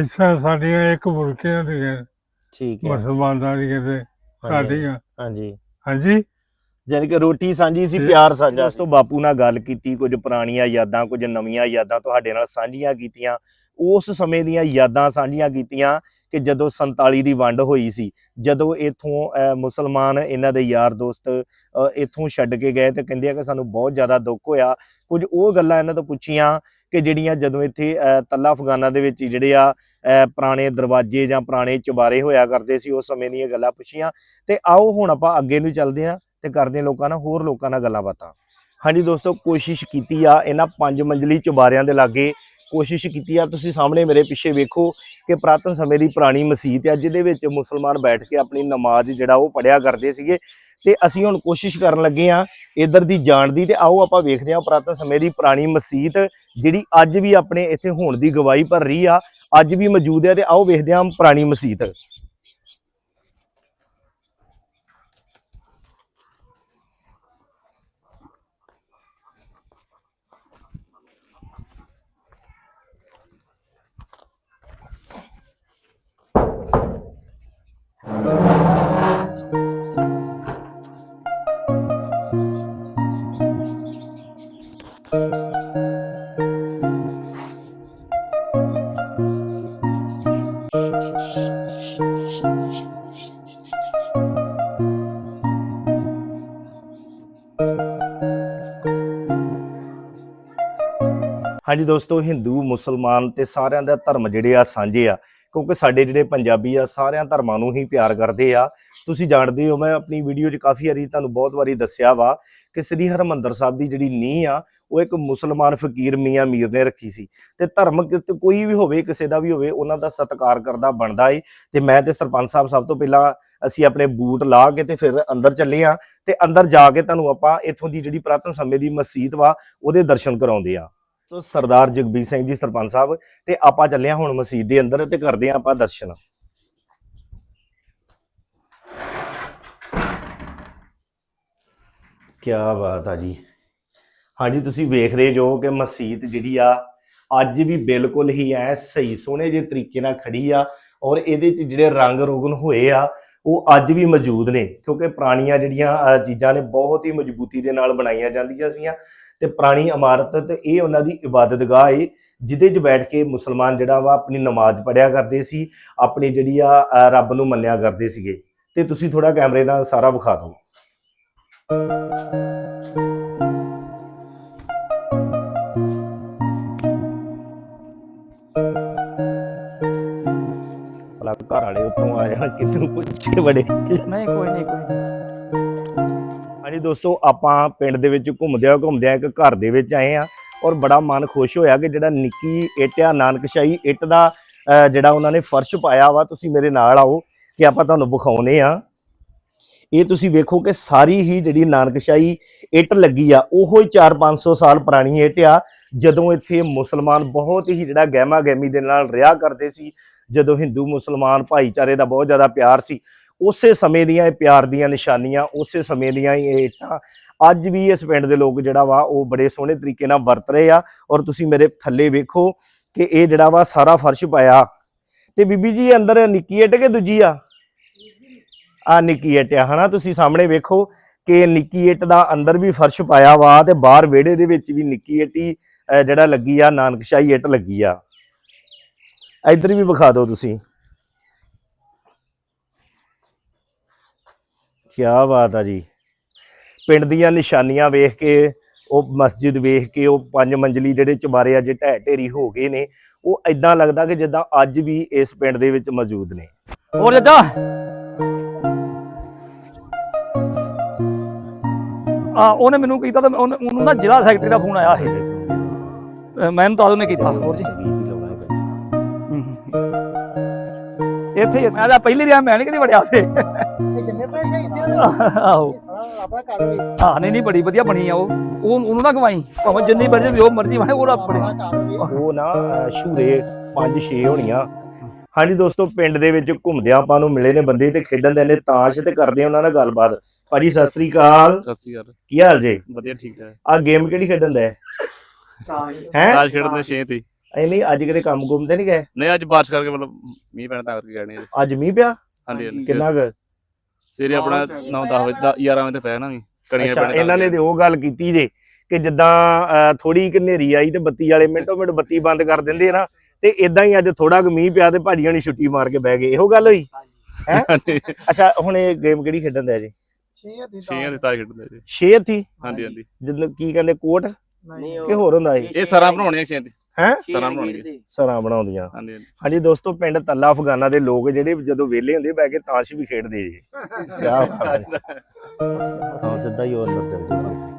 ਐਸਾ ਸਾਡੀਆਂ ਇੱਕ ਬੁਰਕੀਆਂ ਦੀਆਂ ਠੀਕ ਹੈ ਮੁਸਲਮਾਨਾਂ ਦੀਆਂ ਤੇ ਸਾਡੀਆਂ। ਹਾਂਜੀ। ਹਾਂਜੀ? ਜਾਨੀ ਕਿ ਰੋਟੀ ਸਾਂਝੀ ਸੀ ਤੇ- ਪਿਆਰ ਸਾਂਝਾ ਸੀ। ਤੋਂ ਬਾਪੂ ਨਾਲ ਗੱਲ ਕੀਤੀ ਕੁਝ ਪੁਰਾਣੀਆਂ ਯਾਦਾਂ ਕੁਝ ਨਵੀਆਂ ਯਾਦਾਂ ਤੁਹਾਡੇ ਨਾਲ ਸਾਂਝੀਆਂ ਕੀਤੀਆਂ। ਉਸ ਸਮੇਂ ਦੀਆਂ ਯਾਦਾਂ ਸਾਂਝੀਆਂ ਕੀਤੀਆਂ ਕਿ ਜਦੋਂ 47 ਦੀ ਵੰਡ ਹੋਈ ਸੀ ਜਦੋਂ ਇਥੋਂ ਮੁਸਲਮਾਨ ਇਹਨਾਂ ਦੇ ਯਾਰ ਦੋਸਤ ਅ, ਇੱਥੋਂ ਛੱਡ ਕੇ ਗਏ ਤੇ ਕਹਿੰਦੇ ਆ ਕਿ ਸਾਨੂੰ ਬਹੁਤ ਜ਼ਿਆਦਾ ਦੁੱਖ ਹੋਇਆ। ਕੁਝ ਉਹ ਗੱਲਾਂ ਇਹਨਾਂ ਤੋਂ ਪੁੱਛੀਆਂ ਕਿ ਜਿਹੜੀਆਂ ਜਦੋਂ ਇੱਥੇ ਤੱਲਾ ਅਫਗਾਨਾ ਦੇ ਵਿੱਚ ਜਿਹੜੇ ਆ ਪੁਰਾਣੇ ਦਰਵਾਜ਼ੇ ਜਾਂ ਪੁਰਾਣੇ ਚੁਬਾਰੇ ਹੋਇਆ ਕਰਦੇ ਸੀ ਉਸ ਸਮੇਂ ਦੀਆਂ ਗੱਲਾਂ ਪੁੱਛੀਆਂ। ਤੇ ਆਓ ਹੁਣ ਆਪਾਂ ਅੱਗੇ ਨੂੰ ਚੱਲਦੇ ਹਾਂ ਤੇ ਕਰਦੇ ਹਾਂ ਲੋਕਾਂ ਨਾਲ ਹੋਰ ਲੋਕਾਂ ਨਾਲ ਗੱਲਾਂ ਬਾਤਾਂ। ਹਾਂਜੀ ਦੋਸਤੋ ਕੋਸ਼ਿਸ਼ ਕੀਤੀ ਆ ਇਹਨਾਂ ਪੰਜ ਮੰਜ਼ਲੀ ਚੁਬਾਰਿਆਂ ਦੇ ਲਾਗੇ ਕੋਸ਼ਿਸ਼ ਕੀਤੀ ਆ। ਤੁਸੀਂ ਸਾਹਮਣੇ ਮੇਰੇ ਪਿੱਛੇ ਵੇਖੋ ਕਿ ਪ੍ਰਾਤਨ ਸਮੇਂ ਦੀ ਪੁਰਾਣੀ ਮਸਜਿਦ ਹੈ ਜਿਹਦੇ ਵਿੱਚ ਮੁਸਲਮਾਨ ਬੈਠ ਕੇ ਆਪਣੀ ਨਮਾਜ਼ ਜਿਹੜਾ ਉਹ ਪੜਿਆ ਕਰਦੇ ਸੀਗੇ। ਤੇ ਅਸੀਂ ਹੁਣ ਕੋਸ਼ਿਸ਼ ਕਰਨ ਲੱਗੇ ਆ ਇਧਰ ਦੀ ਜਾਣ ਦੀ ਤੇ ਆਓ ਆਪਾਂ ਵੇਖਦੇ ਆ ਪ੍ਰਾਤਨ ਸਮੇਂ ਦੀ ਪੁਰਾਣੀ ਮਸਜਿਦ, ਜਿਹੜੀ ਅੱਜ ਵੀ ਆਪਣੇ ਇੱਥੇ ਹੋਣ ਦੀ ਗਵਾਹੀ ਭਰ ਰਹੀ ਆ। ਅੱਜ ਵੀ ਮੌਜੂਦ ਹੈ ਤੇ ਆਓ ਵੇਖਦੇ ਆ ਪੁਰਾਣੀ ਮਸਜਿਦ। ਹਾਂਜੀ ਦੋਸਤੋ, ਹਿੰਦੂ, ਮੁਸਲਮਾਨ ਤੇ ਸਾਰਿਆਂ ਦਾ ਧਰਮ ਜਿਹੜੇ ਆ ਸਾਂਝੇ ਆ, ਕਿਉਂਕਿ ਸਾਡੇ ਜਿਹੜੇ ਪੰਜਾਬੀ ਆ, ਸਾਰਿਆਂ ਧਰਮਾਂ ਨੂੰ ਹੀ ਪਿਆਰ ਕਰਦੇ ਆ। ਤੁਸੀਂ ਜਾਣਦੇ ਹੋ, ਮੈਂ ਆਪਣੀ ਵੀਡੀਓ 'ਚ ਕਾਫੀ ਵਾਰੀ ਤੁਹਾਨੂੰ ਬਹੁਤ ਵਾਰੀ ਦੱਸਿਆ ਵਾ ਕਿ ਸ੍ਰੀ ਹਰਮੰਦਰ ਸਾਹਿਬ ਦੀ ਜਿਹੜੀ ਨੀਂਹ ਆ, ਉਹ ਇੱਕ ਮੁਸਲਮਾਨ ਫਕੀਰ ਮੀਆਂ ਮੀਰ ਨੇ ਰੱਖੀ ਸੀ। ਤੇ ਧਰਮ ਕਿਤੇ ਕੋਈ ਵੀ ਹੋਵੇ, ਕਿਸੇ ਦਾ ਵੀ ਹੋਵੇ, ਉਹਨਾਂ ਦਾ ਸਤਿਕਾਰ ਕਰਦਾ ਬਣਦਾ ਏ। ਤੇ ਮੈਂ ਤੇ ਸਰਪੰਚ ਸਾਹਿਬ ਸਭ ਤੋਂ ਪਹਿਲਾਂ ਅਸੀਂ ਆਪਣੇ ਬੂਟ ਲਾ ਕੇ ਤੇ ਫਿਰ ਅੰਦਰ ਚੱਲੇ ਆ। ਤੇ ਅੰਦਰ ਜਾ ਕੇ ਤੁਹਾਨੂੰ ਆਪਾਂ ਇੱਥੋਂ ਦੀ ਜਿਹੜੀ ਪ੍ਰਾਤਨ ਸਮੇਂ ਦੀ ਮਸਜਿਦ ਵਾ, ਉਹਦੇ ਦਰਸ਼ਨ ਕਰਾਉਂਦੇ ਆ। ਤੋ ਸਰਦਾਰ ਜਗਬੀਰ ਸਿੰਘ ਜੀ, ਸਰਪੰਚ ਸਾਹਿਬ, ਤੇ ਆਪਾਂ ਚੱਲੇ ਹਾਂ ਹੁਣ ਮਸਜਿਦ ਦੇ ਅੰਦਰ ਤੇ ਕਰਦੇ ਹਾਂ ਆਪਾਂ ਦਰਸ਼ਨ। ਕੀ ਬਾਤ ਆ ਜੀ। ਹਾਂਜੀ, ਤੁਸੀਂ ਵੇਖ ਰਹੇ ਜੋ ਕਿ ਮਸਜਿਦ ਜਿਹੜੀ ਆ, ਅੱਜ ਵੀ ਬਿਲਕੁਲ ਹੀ ਐ ਸਹੀ ਸੋਹਣੇ ਜਿਹੇ ਤਰੀਕੇ ਨਾਲ ਖੜੀ ਆ ਔਰ ਇਹਦੇ ਚ ਜਿਹੜੇ ਰੰਗ ਰੋਗਨ ਹੋਏ ਆ ਉਹ ਅੱਜ ਵੀ ਮੌਜੂਦ ਨੇ, ਕਿਉਂਕਿ ਪੁਰਾਣੀਆਂ ਜਿਹੜੀਆਂ ਚੀਜ਼ਾਂ ਨੇ ਬਹੁਤ ਹੀ ਮਜ਼ਬੂਤੀ ਦੇ ਨਾਲ ਬਣਾਈਆਂ ਜਾਂਦੀਆਂ ਸੀਆਂ ਤੇ ਪੁਰਾਣੀ ਇਮਾਰਤ ਤੇ ਇਹ ਉਹਨਾਂ ਦੀ ਇਬਾਦਤਗਾਹ ਏ, ਜਿਹਦੇ 'ਚ ਬੈਠ ਕੇ ਮੁਸਲਮਾਨ ਜਿਹੜਾ ਵਾ ਆਪਣੀ ਨਮਾਜ਼ ਪੜਿਆ ਕਰਦੇ ਸੀ, ਆਪਣੀ ਜਿਹੜੀ ਆ ਰੱਬ ਨੂੰ ਮੰਨਿਆ ਕਰਦੇ ਸੀਗੇ। ਤੇ ਤੁਸੀਂ ਥੋੜਾ ਕੈਮਰੇ ਨਾਲ ਸਾਰਾ ਵਿਖਾ ਦਿਓ। ਘਰ ਵਾਲੇ ਉੱਤੋਂ ਆ ਜਾਣ ਕਿਤੇ ਪੁੱਛੇ ਬੜੇ। ਨਹੀਂ ਕੋਈ ਨਹੀਂ ਕੋਈ ਹਾਂਜੀ ਦੋਸਤੋ ਆਪਾਂ ਪਿੰਡ ਦੇ ਵਿੱਚ ਘੁੰਮਦਿਆਂ ਘੁੰਮਦਿਆਂ ਇੱਕ ਘਰ ਦੇ ਵਿੱਚ ਆਏ ਆ ਔਰ ਬੜਾ ਮਨ ਖੁਸ਼ ਹੋਇਆ ਕਿ ਜਿਹੜਾ ਨਿੱਕੀ ਇੱਟ ਆ ਨਾਨਕਸ਼ਾਹੀ ਇੱਟ ਦਾ ਜਿਹੜਾ ਉਹਨਾਂ ਨੇ ਫਰਸ਼ ਪਾਇਆ ਵਾ ਤੁਸੀਂ ਮੇਰੇ ਨਾਲ ਆਓ ਕਿ ਆਪਾਂ ਤੁਹਾਨੂੰ ਵਿਖਾਉਨੇ ਆ। ਇਹ ਤੁਸੀਂ ਵੇਖੋ ਕਿ ਸਾਰੀ ਹੀ ਜਿਹੜੀ ਨਾਨਕਸ਼ਾਹੀ ਇੱਟ ਲੱਗੀ ਆ, ਉਹੋ ਹੀ 4-500 ਸਾਲ ਪੁਰਾਣੀ ਇੱਟ ਆ। ਜਦੋਂ ਇੱਥੇ ਮੁਸਲਮਾਨ ਬਹੁਤ ਹੀ ਜਿਹੜਾ ਗਹਿਮਾ ਗਹਿਮੀ ਦੇ ਨਾਲ ਰਿਹਾ ਕਰਦੇ ਸੀ, ਜਦੋਂ ਹਿੰਦੂ ਮੁਸਲਮਾਨ ਭਾਈਚਾਰੇ ਦਾ ਬਹੁਤ ਜ਼ਿਆਦਾ ਪਿਆਰ ਸੀ, ਉਸੇ ਸਮੇਂ ਦੀਆਂ ਇਹ ਪਿਆਰ ਦੀਆਂ ਨਿਸ਼ਾਨੀਆਂ, ਉਸੇ ਸਮੇਂ ਦੀਆਂ ਹੀ ਇਹ ਇੱਟਾਂ, ਅੱਜ ਵੀ ਇਸ ਪਿੰਡ ਦੇ ਲੋਕ ਜਿਹੜਾ ਵਾ, ਉਹ ਬੜੇ ਸੋਹਣੇ ਤਰੀਕੇ ਨਾਲ ਵਰਤ ਰਹੇ ਆ। ਔਰ ਤੁਸੀਂ ਮੇਰੇ ਥੱਲੇ ਵੇਖੋ ਕਿ ਇਹ ਜਿਹੜਾ ਵਾ ਸਾਰਾ ਫਰਸ਼ ਪਾਇਆ। ਤੇ ਬੀਬੀ ਜੀ, ਅੰਦਰ ਨਿੱਕੀ ਇੱਟ ਕਿ ਦੂਜੀ ਆ? ਆ ਨਿੱਕੀ ਇੱਟ ਆ, ਹਨਾ? ਤੁਸੀਂ ਸਾਹਮਣੇ ਵੇਖੋ ਕਿ ਨਿੱਕੀ ਇੱਟ ਦਾ ਅੰਦਰ ਵੀ ਫਰਸ਼ ਪਾਇਆ ਵਾ ਤੇ ਬਾਹਰ ਵਿਹੜੇ ਦੇ ਵਿੱਚ ਵੀ ਨਿੱਕੀ ਇੱਟ ਹੀ ਜਿਹੜਾ ਲੱਗੀ ਆ, ਨਾਨਕਸ਼ਾਹੀ ਇੱਟ ਲੱਗੀ ਆ। ਇੱਧਰ ਵੀ ਵਿਖਾ ਦਿਓ ਤੁਸੀਂ। ਕੀ ਬਾਤ ਆ ਜੀ। ਪਿੰਡ ਦੀਆਂ ਨਿਸ਼ਾਨੀਆਂ ਵੇਖ ਕੇ, ਉਹ ਮਸਜਿਦ ਵੇਖ ਕੇ, ਉਹ ਪੰਜ ਮੰਜ਼ਲੀ ਜਿਹੜੇ ਚੁਬਾਰੇ ਆ ਢਹਿ ਢੇਰੀ ਹੋ ਗਏ ਨੇ, ਉਹ ਐਦਾਂ ਲੱਗਦਾ ਕਿ ਜਿੱਦਾਂ ਅੱਜ ਵੀ ਇਸ ਪਿੰਡ ਦੇ ਵਿੱਚ ਮੌਜੂਦ ਨੇ। ਹੋਰ ਜੱਜਾ ਆ ਉਹਨੇ ਮੈਨੂੰ ਕੀਤਾ ਤਾਂ ਉਹਨੇ- ਉਹਨੂੰ ਨਾ ਜ਼ਿਲ੍ਹਾ ਸੈਕਟਰੀ ਦਾ ਫੋਨ ਆਇਆ ਸੀ। ਅਹ ਮੈਨੂੰ ਤਾਂ ਉਹਨੇ ਕੀਤਾ। ਹੋਰ ਜੀ ਹੂੰ। ਇੱਥੇ ਹੀ ਆ। ਮੈਂ ਤਾਂ ਪਹਿਲੀ ਰਿਆ ਮੈਂ ਨਹੀਂ ਕਦੀ ਵੜਿਆ ਉੱਥੇ। ਇਹ ਜਿੰਨੇ ਪੈਸੇ ਇੱਥੇ ਆਹੋ। ਸਾਰਾ ਆਪਣਾ ਹਾਂ ਨਹੀਂ ਨਹੀਂ ਬੜੀ ਵਧੀਆ ਬਣੀ ਆ ਉਹ। ਉਹ ਉਹਨੂੰ ਨਾ ਕਮਾਈ। ਭਾਵੇਂ ਜਿੰਨੀ ਮਰਜ਼ੀ ਜੋ ਮਰਜ਼ੀ ਬਣੇ ਉਹ ਹੋਵੇ ਉਹ ਨਾ ਸ਼ੂਰੇ 5-6 ਹੋਣੀਆਂ। ਹਾਂਜੀ ਦੋਸਤੋ ਪਿੰਡ ਦੇ ਵਿੱਚ ਘੁੰਮਦਿਆਂ ਆਪਾਂ ਨੂੰ ਮਿਲੇ ਨੇ ਬੰਦੇ ਤੇ ਖੇਡਣ ਦੇ ਨੇ ਤਾਸ਼ ਤੇ ਕਰਦੇ ਆ ਉਹਨਾਂ ਨਾਲ ਗੱਲਬਾਤ। ਭਾਜੀ ਸਤਿ ਸ੍ਰੀ ਅਕਾਲ। ਸਤਿ ਸ਼੍ਰੀ ਅਕਾਲ। ਕੀ ਹਾਲ ਜੇ? ਵਧੀਆ ਠੀਕ ਠਾਕ। ਆ ਗੇਮ ਕਿਹੜੀ ਖੇਡਣ ਦਾ ਹੈ? ਤਾਸ਼ ਖੇਡਦੇ 6 ਤੇ। ਐ ਨਹੀਂ ਅੱਜ ਕਿਤੇ ਕੰਮ ਤੇ ਨਹੀਂ ਗਏ? ਨਹੀਂ ਅੱਜ ਬਾਰਿਸ਼ ਕਰਕੇ ਮਤਲਬ ਮੀਂਹ ਪੈਣ ਤਾਂ ਕਰਕੇ ਗਏ ਨਹੀਂ। ਅੱਜ ਮੀਂਹ ਪਿਆ? ਹਾਂਜੀ ਹਾਂਜੀ। ਕਿੰਨਾ ਕੁ? ਸਵੇਰੇ ਆਪਣਾ 9 10 ਵਜੇ ਦਾ 11 ਵਜੇ ਤੇ ਪਿਆ ਨਾ ਵੀ ਕਣੀਆਂ ਅੱਛਾ ਪੈਣ ਇਹਨਾਂ ਨੇ ਤੇ ਉਹ ਗੱਲ ਕੀਤੀ ਜੇ ਕਿ ਜਿੱਦਾਂ ਥੋੜੀ ਹਨੇਰੀ ਆਈ ਤੇ ਬੱਤੀ ਵਾਲੇ ਮਿੰਟੋ ਮਿੰਟ ਬੱਤੀ ਬੰਦ ਕਰ ਦਿੰਦੇ ਆ ਨਾ। ਤੇ ਇਦਾਂ ਹੀ ਅੱਜ ਥੋੜਾ ਕੁ ਮੀਂਹ ਪਿਆ ਤੇ ਭਾਜੀਆਂ ਨੇ ਛੁੱਟੀ ਮਾਰ ਕੇ ਬਹਿ ਗਏ। ਇਹੋ ਗੱਲ ਹੋਈ? ਅੱਛਾ ਹੁਣ ਇਹ ਗੇਮ ਕਿਹੜੀ ਖੇਡਣ ਦਾ ਜੀ? 6 ਦੀ 6 ਦੇ ਤਾਸ਼ ਖੇਡਦੇ ਜੀ। ਛੇ ਥੀ ਹਾਂਜੀ ਹਾਂਜੀ। ਜਿੱਦਾਂ ਕੀ ਕਹਿੰਦੇ ਕੋਟ? ਨਹੀਂ ਕਿ ਹੋਰ ਹੁੰਦਾ ਜੀ ਇਹ ਸਰਾਂ ਬਣਾਉਣੀਆਂ 6 ਤੇ ਹੈ? ਸਰਾਂ ਬਣਾਉਣਗੇ ਸਰਾਂ ਬਣਾਉਂਦੀਆਂ। ਹਾਂਜੀ ਦੋਸਤੋ ਪਿੰਡ ਤੱਲਾ ਅਫਗਾਨਾ ਦੇ ਲੋਕ ਜਿਹੜੇ ਜਦੋਂ ਵਿਹਲੇ ਹੁੰਦੇ ਬਹਿ ਕੇ ਤਾਸ਼ ਵੀ ਖੇਡਦੇ ਜੀ। ਕੀ ਬਾਤ ਹੈ। ਹਾਂ ਸਿੱਧਾ ਹੀ ਉਹ ਅੰਦਰ ਚੱਲ ਜਾਊਗਾ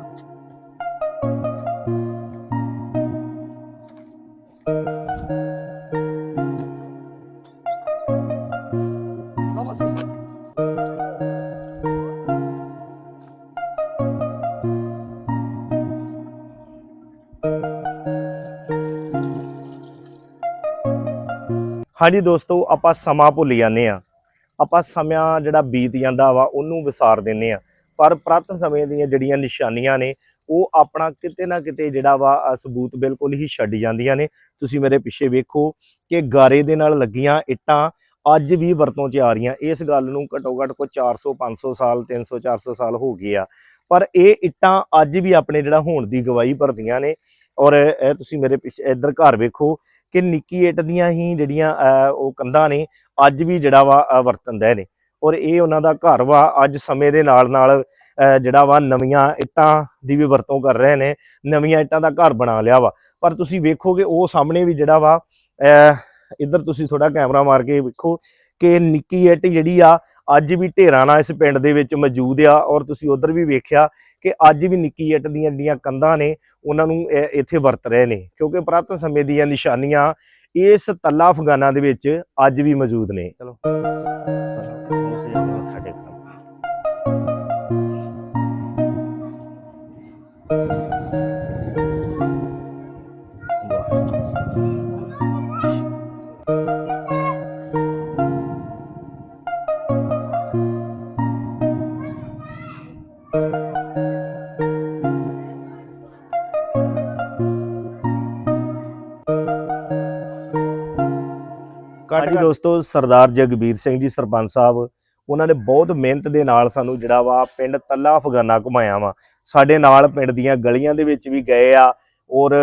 ਹਾਂਜੀ ਦੋਸਤੋ, ਆਪਾਂ ਸਮਾਂ ਭੁੱਲ ਜਾਂਦੇ ਆ ਆਪਾਂ ਸਮਾਂ ਜਿਹੜਾ ਬੀਤ ਜਾਂਦਾ ਵਾ, ਉਹਨੂੰ ਵਿਸਾਰ ਦਿੰਦੇ ਆ ਪਰ ਪ੍ਰਾਤਨ ਸਮੇਂ ਦੀਆਂ ਜਿਹੜੀਆਂ ਨਿਸ਼ਾਨੀਆਂ ਨੇ, ਉਹ ਆਪਣਾ ਕਿਤੇ ਨਾ ਕਿਤੇ ਜਿਹੜਾ ਵਾ ਸਬੂਤ ਬਿਲਕੁਲ ਹੀ ਛੱਡ ਜਾਂਦੀਆਂ ਨੇ। ਤੁਸੀਂ ਮੇਰੇ ਪਿੱਛੇ ਵੇਖੋ ਕਿ ਗਾਰੇ ਦੇ ਨਾਲ ਲੱਗੀਆਂ ਇੱਟਾਂ ਅੱਜ ਵੀ ਵਰਤੋਂ 'ਚ ਆ ਰਹੀਆਂ। ਇਸ ਗੱਲ ਨੂੰ ਘੱਟੋ ਘੱਟ ਕੋਈ 400 500 ਸਾਲ 300 400 ਸਾਲ ਹੋ ਗਏ ਆ। ਪਰ ਇਹ ਇੱਟਾਂ ਅੱਜ ਵੀ ਆਪਣੇ ਜਿਹੜਾ ਹੋਣ ਦੀ ਗਵਾਹੀ ਭਰਦੀਆਂ ਨੇ। ਔਰ ਇਹ ਤੁਸੀਂ ਮੇਰੇ ਪਿੱਛੇ ਇੱਧਰ ਘਰ ਵੇਖੋ ਕਿ ਨਿੱਕੀ ਇੱਟ ਦੀਆਂ ਹੀ ਜਿਹੜੀਆਂ ਉਹ ਕੰਧਾਂ ਨੇ ਅੱਜ ਵੀ ਜਿਹੜਾ ਵਾ ਅਹ, ਵਰਤਨਦੇ ਨੇ। ਔਰ ਇਹ ਉਹਨਾਂ ਦਾ ਘਰ ਵਾ ਅੱਜ ਸਮੇਂ ਦੇ ਨਾਲ ਨਾਲ ਜਿਹੜਾ ਵਾ ਨਵੀਆਂ ਇੱਟਾਂ ਦੀ ਵੀ ਵਰਤੋਂ ਕਰ ਰਹੇ ਨੇ ਨਵੀਆਂ ਇੱਟਾਂ ਦਾ ਘਰ ਬਣਾ ਲਿਆ ਵਾ। ਪਰ ਤੁਸੀਂ ਵੇਖੋਗੇ ਉਹ ਸਾਹਮਣੇ ਵੀ ਜਿਹੜਾ ਵਾ ਇੱਧਰ ਤੁਸੀਂ ਥੋੜਾ ਕੈਮਰਾ ਮਾਰ ਕੇ ਵੇਖੋ ਕਿ ਨਿੱਕੀ ਇੱਟ ਜਿਹੜੀ ਆ, ਅੱਜ ਵੀ ਢੇਰਾਂ ਨਾਲ ਇਸ ਪਿੰਡ ਦੇ ਵਿੱਚ ਮੌਜੂਦ ਆ ਔਰ ਤੁਸੀਂ ਉਧਰ ਵੀ ਵੇਖਿਆ ਕਿ ਅੱਜ ਵੀ ਨਿੱਕੀ ਇੱਟ ਦੀਆਂ ਜਿਹੜੀਆਂ ਕੰਧਾਂ ਨੇ, ਉਹਨਾਂ ਨੂੰ ਇੱਥੇ ਵਰਤ ਰਹੇ ਨੇ, ਕਿਉਂਕਿ ਪ੍ਰਾਤਨ ਸਮੇਂ ਦੀਆਂ ਨਿਸ਼ਾਨੀਆਂ ਇਸ ਤੱਲਾ ਅਫਗਾਨਾ ਦੇ ਵਿੱਚ ਅੱਜ ਵੀ ਮੌਜੂਦ ਨੇ। ਚਲੋ। ਹਾਂਜੀ ਦੋਸਤੋ ਸਰਦਾਰ ਜਗਬੀਰ ਸਿੰਘ ਜੀ ਸਰਪੰਚ ਸਾਹਿਬ ਉਹਨਾਂ ਨੇ ਬਹੁਤ ਮਿਹਨਤ ਦੇ ਨਾਲ ਸਾਨੂੰ ਜਿਹੜਾ ਵਾ ਪਿੰਡ ਤੱਲਾ ਅਫਗਾਨਾ ਘੁਮਾਇਆ ਵਾ। ਸਾਡੇ ਨਾਲ ਪਿੰਡ ਦੀਆਂ ਗਲੀਆਂ ਦੇ ਵਿੱਚ ਵੀ ਗਏ ਆ। ਔਰ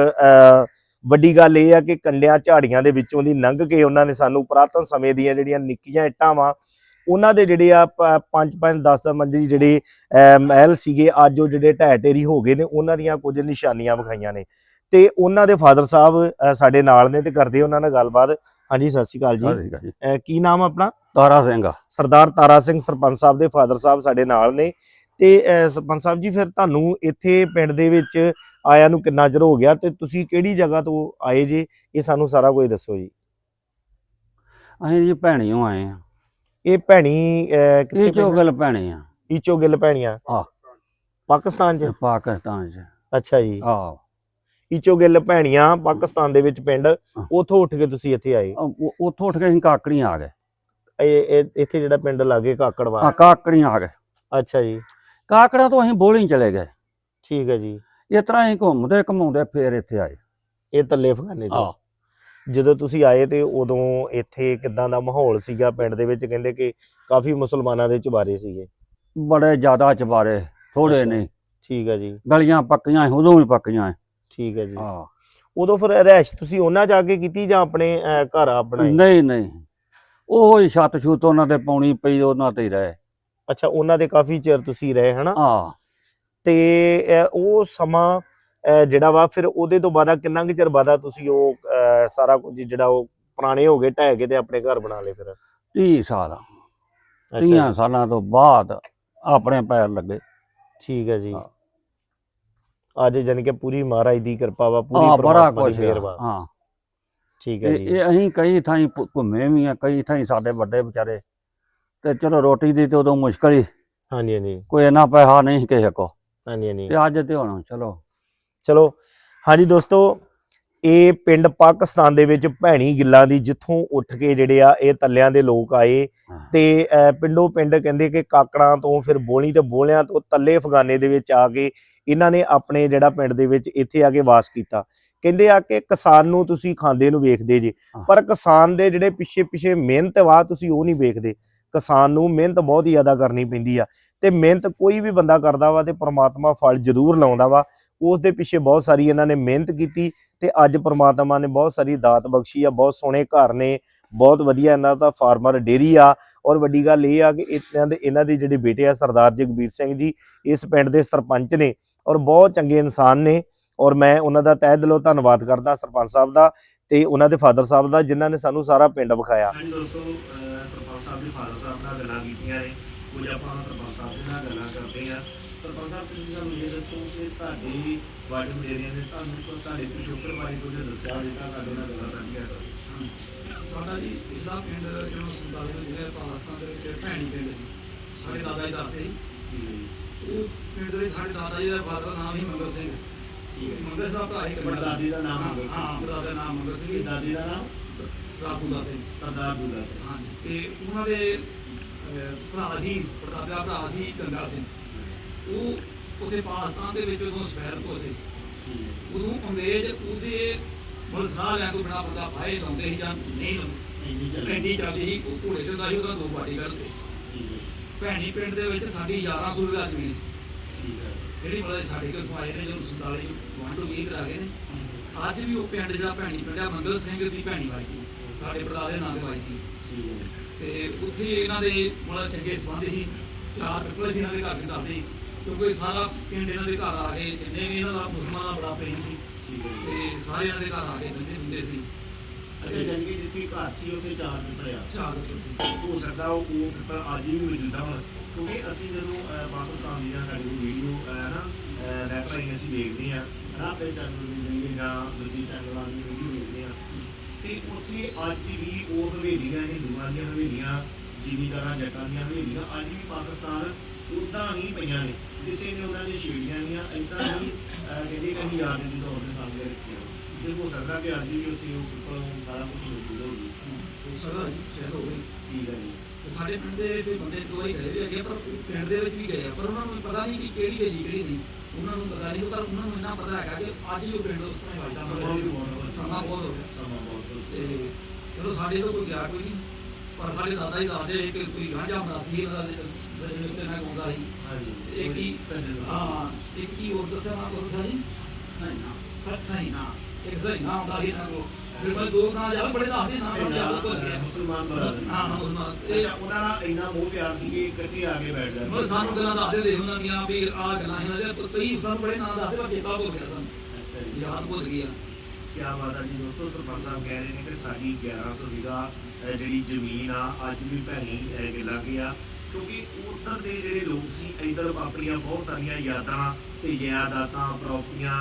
ਵੱਡੀ ਗੱਲ ਇਹ ਆ ਕਿ ਕੰਡਿਆਂ ਝਾੜੀਆਂ ਦੇ ਵਿੱਚੋਂ ਦੀ ਲੰਘ ਕੇ ਉਹਨਾਂ ਨੇ ਸਾਨੂੰ ਪੁਰਾਤਨ ਸਮੇਂ ਦੀਆਂ ਜਿਹੜੀਆਂ ਨਿੱਕੀਆਂ ਇੱਟਾਂ ਵਾ ਉਹਨਾਂ ਦੇ ਜਿਹੜੇ ਆ 5 5 10 ਮੰਜ਼ਲੀ ਜਿਹੜੇ ਮਹਿਲ ਸੀਗੇ ਅੱਜ ਉਹ ਜਿਹੜੇ ਢਹਿ ਢੇਰੀ ਹੋ ਗਏ ਨੇ ਉਹਨਾਂ ਦੀਆਂ ਕੁਝ ਨਿਸ਼ਾਨੀਆਂ ਵਿਖਾਈਆਂ ਨੇ। ਤੇ ਉਹਨਾਂ ਦੇ ਫਾਦਰ ਸਾਹਿਬ ਸਾਡੇ ਨਾਲ ਨੇ ਤੇ ਕਰਦੇ ਉਹਨਾਂ ਨਾਲ ਗੱਲਬਾਤ। ਹਾਂਜੀ ਸਤਿ ਸ਼੍ਰੀ ਅਕਾਲ ਜੀ। ਠੀਕ ਆ ਜੀ। ਅਹ ਕੀ ਨਾਮ ਆਪਣਾ? ਤਾਰਾ ਸਿੰਘ ਆ। ਸਰਦਾਰ ਤਾਰਾ ਸਿੰਘ ਸਰਪੰਚ ਸਾਹਿਬ ਦੇ ਫਾਦਰ ਸਾਹਿਬ ਸਾਡੇ ਨਾਲ ਨੇ। ਤੇ ਅਹ, ਸਰਪੰਚ ਸਾਹਿਬ ਜੀ ਫਿਰ ਤੁਹਾਨੂੰ ਇੱਥੇ ਪਿੰਡ ਦੇ ਵਿੱਚ ਆਇਆਂ ਨੂੰ ਕਿੰਨਾ ਚਿਰ ਹੋ ਗਿਆ ਤੇ ਤੁਸੀਂ ਕਿਹੜੀ ਜਗ੍ਹਾ ਤੋਂ ਆਏ ਜੇ? ਇਹ ਸਾਨੂੰ ਸਾਰਾ ਕੁਝ ਦੱਸੋ ਜੀ। ਅਸੀਂ ਜੀ ਭੈਣੀਓ ਆਏ ਆ। ਇਹ ਭੈਣੀ ਅਹ, ਕਿੱਥੇ ਇਹ ਪਿੰਡ? ਚੋਗਲ ਭੈਣੇ ਆ। ਈਚੋ ਗਿੱਲ ਭੈਣੀਆਂ? ਹਾਂ। ਪਾਕਿਸਤਾਨ 'ਚ? ਪਾਕਿਸਤਾਨ ਚ। ਅੱਛਾ ਜੀ। ਆਹ। ਈਚੋ ਗਿੱਲ ਭੈਣੀਆਂ ਪਾਕਿਸਤਾਨ ਦੇ ਵਿੱਚ ਪਿੰਡ ਉਥੋਂ ਉੱਠ ਕੇ ਤੁਸੀਂ ਇੱਥੇ ਆਏ? ਉੱਥੋਂ ਉੱਠ ਕੇ ਅਸੀਂ ਕਾਕੜੀਆਂ ਆ ਗਏ। ਇਹ ਇੱਥੇ ਜਿਹੜਾ ਪਿੰਡ ਲਾਗੇ ਕਾਕੜਵਾ ਆ ਕਾਕੜੀਆਂ ਆ ਗਏ। ਅੱਛਾ ਜੀ। ਕਾਕੜਾ ਤੋਂ ਅਸੀਂ ਬੋਲੀ ਚਲੇ ਗਏ। ਠੀਕ ਹੈ ਜੀ। ਇਸ ਤਰ੍ਹਾਂ ਹੀ ਘੁੰਮਦੇ ਘੁਮਾਉਂਦੇ ਫੇਰ ਇੱਥੇ ਆਏ। ਇਹ ਤੱਲੇ ਅਫਗਾਨੇ ਆਹ ਚ ਜਦੋਂ ਤੁਸੀਂ ਆਏ ਤੇ ਉਦੋਂ ਇੱਥੇ ਕਿਦਾਂ ਦਾ ਮਾਹੌਲ ਸੀਗਾ? ਪਿੰਡ ਦੇ ਵਿੱਚ ਕਹਿੰਦੇ ਕਿ ਕਾਫੀ ਮੁਸਲਮਾਨਾਂ ਦੇ ਚੁਬਾਰੇ ਸੀਗੇ। ਬੜੇ ਜ਼ਿਆਦਾ ਚਬਾਰੇ ਥੋੜੇ। ਨਹੀਂ ਠੀਕ ਹੈ ਜੀ। ਗਲੀਆਂ ਪੱਕੀਆਂ ਉਦੋਂ ਵੀ ਪੱਕੀਆਂ। ਠੀਕ ਹੈ ਜੀ। ਆ ਉਦੋਂ ਫਿਰ ਰਹਿਸ਼ ਤੁਸੀਂ ਉਹਨਾਂ ਜਾ ਕੇ ਕੀਤੀ ਜਾਂ ਆਪਣੇ ਅਹ, ਘਰ ਆਪਣਾ ਹੀ? ਨਹੀਂ ਨਹੀਂ। ਉਹ ਹੀ ਛੱਤ ਛੂਤ ਉਹਨਾਂ ਤੇ ਪਾਉਣੀ ਪਈ ਉਹਨਾਂ ਤੇ ਹੀ ਰਹੇ। ਅੱਛਾ ਉਹਨਾਂ ਦੇ ਕਾਫੀ ਚਿਰ ਤੁਸੀਂ ਰਹੇ ਹਨਾ? ਆ ਤੇ ਅਹ, ਉਹ ਸਮਾਂ ਅਹ, ਜਿਹੜਾ ਵਾ ਫਿਰ ਉਹਦੇ ਤੋਂ ਬਾਅਦ ਕਿੰਨਾ ਕੁ ਚਿਰ ਬਾਅਦ ਤੁਸੀਂ ਉਹ ਅਹ, ਸਾਰਾ ਕੁਝ ਜਿਹੜਾ ਉਹ ਪੁਰਾਣੇ ਹੋ ਗਏ ਢਹਿ ਕੇ ਤੇ ਆਪਣੇ ਘਰ ਬਣਾ ਲਏ ਫਿਰ? 30 ਸਾਲ। ਅੱਛਾ। 30 ਸਾਲਾਂ ਤੋਂ ਬਾਅਦ ਆਪਣੇ ਪੈਰ ਲੱਗੇ। ਠੀਕ ਹੈ ਜੀ। ਹਾਂ। ਅੱਜ ਜਾਨੀ ਕਿ ਪੂਰੀ ਮਹਾਰਾਜ ਦੀ ਕਿਰਪਾ ਵਾ ਪੂਰੀ ਪਰਮਾਤਮਾ ਦੀ ਮਿਹਰ ਵਾ। ਹਾਂ। ਠੀਕ ਹੈ ਜੀ। ਇਹ ਅਸੀਂ ਕਈ ਥਾਈਂ ਪ- ਘੁੰਮੇ ਵੀ ਆ ਕਈ ਥਾਈਂ ਸਾਡੇ ਵੱਡੇ ਵਿਚਾਰੇ। ਤੇ ਚਲੋ ਰੋਟੀ ਦੀ ਤੇ ਉਦੋਂ ਮੁਸ਼ਕਲ ਹੀ। ਹਾਂਜੀ ਹਾਂਜੀ। ਕੋਈ ਇੰਨਾ ਪੈਸਾ ਨਹੀਂ ਕਿਸੇ ਕੋ ਹਾਂਜੀ ਹਾਂਜੀ। ਤੇ ਅੱਜ ਤੇ ਹੁਣ ਚਲੋ। ਚਲੋ ਹਾਂਜੀ ਦੋਸਤੋ ਇਹ ਪਿੰਡ ਪਾਕਿਸਤਾਨ ਦੇ ਵਿੱਚ ਭੈਣੀ ਗਿੱਲਾਂ ਦੀ ਜਿੱਥੋਂ ਉੱਠ ਕੇ ਜਿਹੜੇ ਆ ਇਹ ਤੱਲਿਆਂ ਦੇ ਲੋਕ ਆਏ। ਤੇ ਪਿੰਡੋਂ ਪਿੰਡ ਕਹਿੰਦੇ ਕਿ ਕਾਕੜਾਂ ਤੋਂ ਫਿਰ ਬੋਲੀ ਤੇ ਬੋਲਿਆਂ ਤੋਂ ਤੱਲੇ ਅਫਗਾਨੇ ਦੇ ਵਿੱਚ ਆ ਕੇ ਇਹਨਾਂ ਨੇ ਆਪਣੇ ਜਿਹੜਾ ਪਿੰਡ ਦੇ ਵਿੱਚ ਇੱਥੇ ਆ ਕੇ ਵਾਸ ਕੀਤਾ ਕਹਿੰਦੇ ਆ ਕਿ ਕਿਸਾਨ ਨੂੰ ਤੁਸੀਂ ਖਾਂਦੇ ਨੂੰ ਵੇਖਦੇ ਜੀ। ਪਰ ਕਿਸਾਨ ਦੇ ਜਿਹੜੇ ਪਿੱਛੇ ਪਿੱਛੇ ਮਿਹਨਤ ਵਾ ਤੁਸੀਂ ਉਹ ਨਹੀਂ ਵੇਖਦੇ ਕਿਸਾਨ ਨੂੰ ਮਿਹਨਤ ਬਹੁਤ ਹੀ ਜ਼ਿਆਦਾ ਕਰਨੀ ਪੈਂਦੀ ਆ ਤੇ ਮਿਹਨਤ ਕੋਈ ਵੀ ਬੰਦਾ ਕਰਦਾ ਵਾ ਤੇ ਪ੍ਰਮਾਤਮਾ ਫਲ ਜ਼ਰੂਰ ਲਾਉਂਦਾ ਵਾ ਉਸ ਦੇ ਪਿੱਛੇ ਬਹੁਤ ਸਾਰੀ ਇਹਨਾਂ ਨੇ ਮਿਹਨਤ ਕੀਤੀ ਤੇ ਅੱਜ ਪ੍ਰਮਾਤਮਾ ਨੇ ਬਹੁਤ ਸਾਰੀ ਦਾਤ ਬਖਸ਼ੀ ਆ ਬਹੁਤ ਸੋਹਣੇ ਘਰ ਨੇ ਬਹੁਤ ਵਧੀਆ ਇਹਨਾਂ ਦਾ ਫਾਰਮਰ ਡੇਰੀ ਆ ਔਰ ਵੱਡੀ ਗੱਲ ਇਹ ਆ ਕਿ ਇਹਨਾਂ ਦੇ ਇਹਨਾਂ ਦੇ ਜਿਹੜੇ ਬੇਟੇ ਆ ਸਰਦਾਰ ਜਗਬੀਰ ਸਿੰਘ ਜੀ ਇਸ ਪਿੰਡ ਦੇ ਸਰਪੰਚ ਨੇ ਔਰ ਬਹੁਤ ਚੰਗੇ ਇਨਸਾਨ ਨੇ ਔਰ ਮੈਂ ਉਹਨਾਂ ਦਾ ਤਹਿ ਦਿਲੋਂ ਧੰਨਵਾਦ ਕਰਦਾ ਸਰਪੰਚ ਸਾਹਿਬ ਦਾ ਤੇ ਉਹਨਾਂ ਦੇ ਫਾਦਰ ਸਾਹਿਬ ਦਾ ਜਿਨ੍ਹਾਂ ਨੇ ਸਾਨੂੰ ਸਾਰਾ ਪਿੰਡ ਵਿਖਾਇਆ। ਹਾਂਜੀ ਦੋਸਤੋ ਸਰਪੰਚ ਸਾਹਿਬ ਦੇ ਫਾਦਰ ਸਾਹਿਬ ਨਾਲ ਗੱਲਾਂ ਕੀਤੀਆਂ ਨੇ। ਕੁਝ ਆਪਾਂ ਸਰਪੰਚ ਸਾਹਿਬ ਦੇ ਨਾਲ ਗੱਲਾਂ ਕਰਦੇ ਆ ਸਰਪੰਚ ਸਾਹਿਬ ਤੁਸੀਂ ਸਾਨੂੰ ਇਹ ਦੱਸੋ ਕਿ ਤੁਹਾਡੇ ਵਾਰਡ ਏਰੀਆ ਨੇ ਤੁਹਾਨੂੰ ਕੋਈ ਤੁਹਾਡੇ ਪਿਛੋਕੜ ਬਾਰੇ ਕੁਝ ਦੱਸਿਆ ਹੋਵੇ ਤਾਂ ਸਾਡੇ ਨਾਲ ਗੱਲਾਂ ਸਾਂਝੀਆਂ ਕਰੋ। ਸਾਡਾ ਜੀ ਇਹਦਾ ਪਿੰਡ ਜਦੋਂ ਸੰਤਾਲੀ ਦੇ ਜ਼ਿਲ੍ਹੇ ਪਾਕਿਸਤਾਨ ਦੇ ਵਿੱਚ ਭੈਣੀ ਪਿੰਡ ਸੀ ਸਾਡੇ ਦਾਦਾ ਜੀ ਦੱਸਦੇ ਸੀ। ਉਹ ਪਿੰਡ ਦੇ ਸਾਡੇ ਦਾਦਾ ਜੀ ਦਾ ਫਾਦਰ ਨਾਮ ਸੀ ਮੰਗਲ ਸਿੰਘ। ਮੰਗਲ ਸਾਹਿਬ ਭਰਾ ਹੀ ਤੁਹਾਡੇ ਦਾਦੀ ਦਾ ਨਾਮ ਮੰਗਲ ਹਾਂ ਦਾਦਾ ਦਾ ਨਾਮ ਮੰਗਲ ਸਿੰਘ। ਦਾਦੀ ਦਾ ਨਾਮ? ਰਾਬੂਲਾ ਸਿੰਘ। ਸਰਦਾਰ ਬੁੱਲਾ ਸਿੰਘ। ਹਾਂਜੀ। ਤੇ ਉਹਨਾਂ ਦੇ ਭਰਾ ਪੜਦਾਦਾ ਭਰਾ ਸੀ ਗੰਗਾ ਸਿੰਘ। ਉਹ ਉਸੇ ਪਾਕਿਸਤਾਨ ਦੇ ਵਿੱਚ ਉਦੋਂ ਸਫੈਰ ਕੋ ਸੀ। ਉਦੋਂ ਅੰਗਰੇਜ਼ ਉਹਦੇ ਨਾਲ ਲੈਣ ਤੋਂ ਬਿਨਾ ਬੰਦਾ ਫਾਇਲ ਲਾਉਂਦੇ ਸੀ ਜਾਂ ਨਹੀਂ ਲਾਉਂਦੇ ਚੱਲਦੀ। ਸੀ ਉਹ ਘੋੜੇ ਹੁੰਦਾ ਸੀ ਉਹਦਾ ਦੋ ਪਾਰਟੀ ਕਰਦੇ ਭੈਣੀ ਪਿੰਡ ਦੇ ਵਿੱਚ ਸਾਡੀ 11 ਸੌ ਰੁਪਏ ਜ਼ਮੀਨ ਜਿਹੜੀ ਮਤਲਬ ਸਾਡੇ ਕੋਲ ਆਏ ਨੇ ਜਦੋਂ 47 ਵਾਂਡੋ ਵੀ ਕਰਾ ਗਏ ਨੇ। ਅੱਜ ਵੀ ਉਹ ਪਿੰਡ ਜਿਹੜਾ ਭੈਣੀ ਪਿੰਡ ਆ ਮੰਗਲ ਸਿੰਘ ਦੀ ਭੈਣੀ ਵਾਲੀ ਸਾਡੇ ਪੜਦਾਦੇ ਨਾਂ ਦੇ ਵਾਲੀ ਸੀ ਤੇ ਉੱਥੇ ਇਹਨਾਂ ਦੇ ਮਤਲਬ ਚੰਗੇ ਸੰਬੰਧ ਸੀ। ਚਾਰ ਪਿੱਪਲ ਸੀ ਇਹਨਾਂ ਦੇ ਘਰ ਦੇ ਦੱਸਦੇ। ਕਿਉਂਕਿ ਸਾਰਾ ਪਿੰਡ ਇਹਨਾਂ ਦੇ ਘਰ ਆ ਕੇ ਜਿੰਨੇ ਵੀ ਇਹਨਾਂ ਦਾ ਮੁਸਲਮਾਨਾਂ ਦਾ ਬੜਾ ਪ੍ਰੇਮ ਸੀ। ਤੇ ਸਾਰੇ ਇਹਨਾਂ ਦੇ ਘਰ ਆ ਕੇ ਬੰਦੇ ਹੁੰਦੇ ਸੀ। ਜਾਨੀ ਕਿ ਜਿੱਥੇ ਘਰ ਸੀ ਉੱਥੇ ਚਾਰ ਪਿੱਪੜਿਆ ਚਾਰ ਦੱਸੋ ਹੋ ਸਕਦਾ ਉਹ ਉਹ ਪਿੱਪਲ ਅੱਜ ਵੀ ਮੌਜੂਦਾ ਹੋਣ। ਕਿਉਂਕਿ ਅਸੀਂ ਜਦੋਂ ਅਹ, ਪਾਕਿਸਤਾਨ ਦੀਆਂ ਸਾਡੀ ਵੀਡੀਓ ਨਾ ਨੈਟ ਰਾਹੀਂ ਅਸੀਂ ਦੇਖਦੇ ਆ ਨਾ ਆਪਣੇ ਚੈਨਲ ਦੀ ਜਿਹੜੀ ਜਾਂ ਦੂਜੀ ਚੈਨਲਾਂ ਦੀ ਵੀਡੀਓ ਦੇਖਦੇ ਆ ਤੇ ਉੱਥੇ ਅੱਜ ਵੀ ਉਹ ਹਵੇਲੀਆਂ ਹਿੰਦੂਆਂ ਦੀਆਂ ਹਵੇਲੀਆਂ ਜ਼ਿਮੀਂਦਾਰਾਂ ਜੱਟਾਂ ਦੀਆਂ ਹਵੇਲੀਆਂ ਅੱਜ ਵੀ ਪਾਕਿਸਤਾਨ ਉਦਾਂ ਹੀ ਪਈਆਂ ਨੇ। ਕਿਸੇ ਨੇ ਉਹਨਾਂ ਦੀਆਂ ਛੇੜੀਆਂ ਦੀਆਂ ਇਦਾਂ ਹੀ ਅਹ, ਕਹਿੰਦੇ ਕਿ ਅਸੀਂ ਯਾਦ ਦੀ ਤੌਰ ਤੇ ਸਾਹਮਣੇ ਰੱਖੀਆਂ। ਤੇ ਹੋ ਸਕਦਾ ਕਿ ਅੱਜ ਵੀ ਉੱਥੇ ਉਹ ਪਿੱਪਲ ਸਾਰਾ ਕੁਝ ਮੌਜੂਦ ਹੋਊਗੀ ਹੋ। ਸਕਦਾ ਜੀ ਸ਼ਾਇਦ ਹੋਵੇ ਠੀਕ ਹੈ ਜੀ। ਤੇ ਸਾਡੇ ਪਿੰਡ ਦੇ ਕੋਈ ਬੰਦੇ ਦੋ ਹੀ ਗਏ ਵੀ ਹੈਗੇ ਪਰ ਪਿੰਡ ਦੇ ਵਿੱਚ ਵੀ ਗਏ ਆ। ਪਰ ਉਹਨਾਂ ਨੂੰ ਪਤਾ ਨਹੀਂ ਕਿ ਕਿਹੜੀ ਹੈ ਜੀ ਕਿਹੜੀ ਨਹੀਂ ਉਹਨਾਂ ਨੂੰ ਪਤਾ ਨਹੀਂ ਪਰ ਉਹਨਾਂ ਨੂੰ ਇੰਨਾ ਪਤਾ ਹੈਗਾ ਕਿ ਅੱਜ ਵੀ ਉਹ ਪਿੰਡ ਉਸ ਹੀ ਸਮਾਂ ਵੀ ਬਹੁਤ ਹੋ ਗਿਆ। ਸਮਾਂ ਬਹੁਤ ਹੋ ਗਿਆ। ਸਮਾਂ ਬਹੁਤ ਹੋ। ਤੇ ਚਲੋ ਸਾਡੇ ਤੋਂ ਕੋਈ ਗਿਆ ਕੋਈ ਨਹੀਂ ਪਰ ਸਾਡੇ ਦਾਦਾ ਜੀ ਦੱਸਦੇ ਕਿ ਕੋਈ ਗਾਂਜਾ ਹੁੰਦਾ ਸੀ ਇਹਨਾਂ ਦਾ ਜਿਹੜੇ ਉੱਤੇ ਮੈਂ ਗਾਉਂਦਾ ਸੀ। ਹਾਂਜੀ ਇੱਕ ਹੀ ਸੱਜਣ ਹਾਂ ਇੱਕ ਹੀ ਹੋਰ ਦੱਸਿਆ ਨਾ ਕੋਈ ਸਾਜੀ ਨਹੀਂ ਨਾ ਸੱਚ ਸਹੀ ਨਾ। ਇੱਕ ਸਹੀ ਨਾ ਹੁੰਦਾ ਸੀ ਨਾ। ਕੋ ਫਿਰ ਮੈਂ ਦੋ ਨਾਂ ਯਾਰ ਬੜੇ ਦੱਸਦੇ ਨਾ ਮੈਂ ਯਾਦ ਭੁੱਲ ਗਿਆ। ਮੁਸਲਮਾਨ ਬਰਾਦਰ ਹਾਂ ਹਾਂ ਮੁਸਲਮਾਨ। ਇਹ ਅੱਛਾ ਉਹਨਾਂ ਦਾ ਇੰਨਾ ਮੋਹ ਪਿਆਰ ਸੀ ਕਿ ਇਕੱਠੇ ਆ ਕੇ ਬੈਠ ਜਾਂਦੇ ਮਤਲਬ ਸਾਨੂੰ ਗੱਲਾਂ ਦੱਸਦੇ ਦੇਖ ਉਹਨਾਂ ਦੀਆਂ ਵੀ ਆਹ ਗੱਲਾਂ ਇਹਨਾਂ ਦੇ ਕਈ ਸਾਨੂੰ ਬੜੇ ਨਾਂ ਦੱਸਦੇ ਪਰ ਚੇਤਾ ਭੁੱਲ ਗਿਆ ਸਾਨੂੰ। ਅੱਛਾ ਜੀ। ਯਾਦ ਭੁੱਲ ਗਿਆ ਕੀ ਬਾਤ ਹੈ ਜੀ ਦੋਸਤੋ ਸਰਪੰਚ ਸਾਹਿਬ ਕਹਿ ਰਹੇ ਨੇ ਕਿ ਸਾਡੀ 1100 ਵਿਗਾ ਜਿਹੜੀ ਜ਼ਮੀਨ ਆ ਅੱਜ ਵੀ ਭੈਣੀ ਅਹ, ਗਿੱਲਾ ਗਿਆ ਕਿਉਂਕਿ ਉਧਰ ਦੇ ਜਿਹੜੇ ਲੋਕ ਸੀ ਇਧਰ ਆਪਣੀਆਂ ਬਹੁਤ ਸਾਰੀਆਂ ਯਾਦਾਂ ਤੇ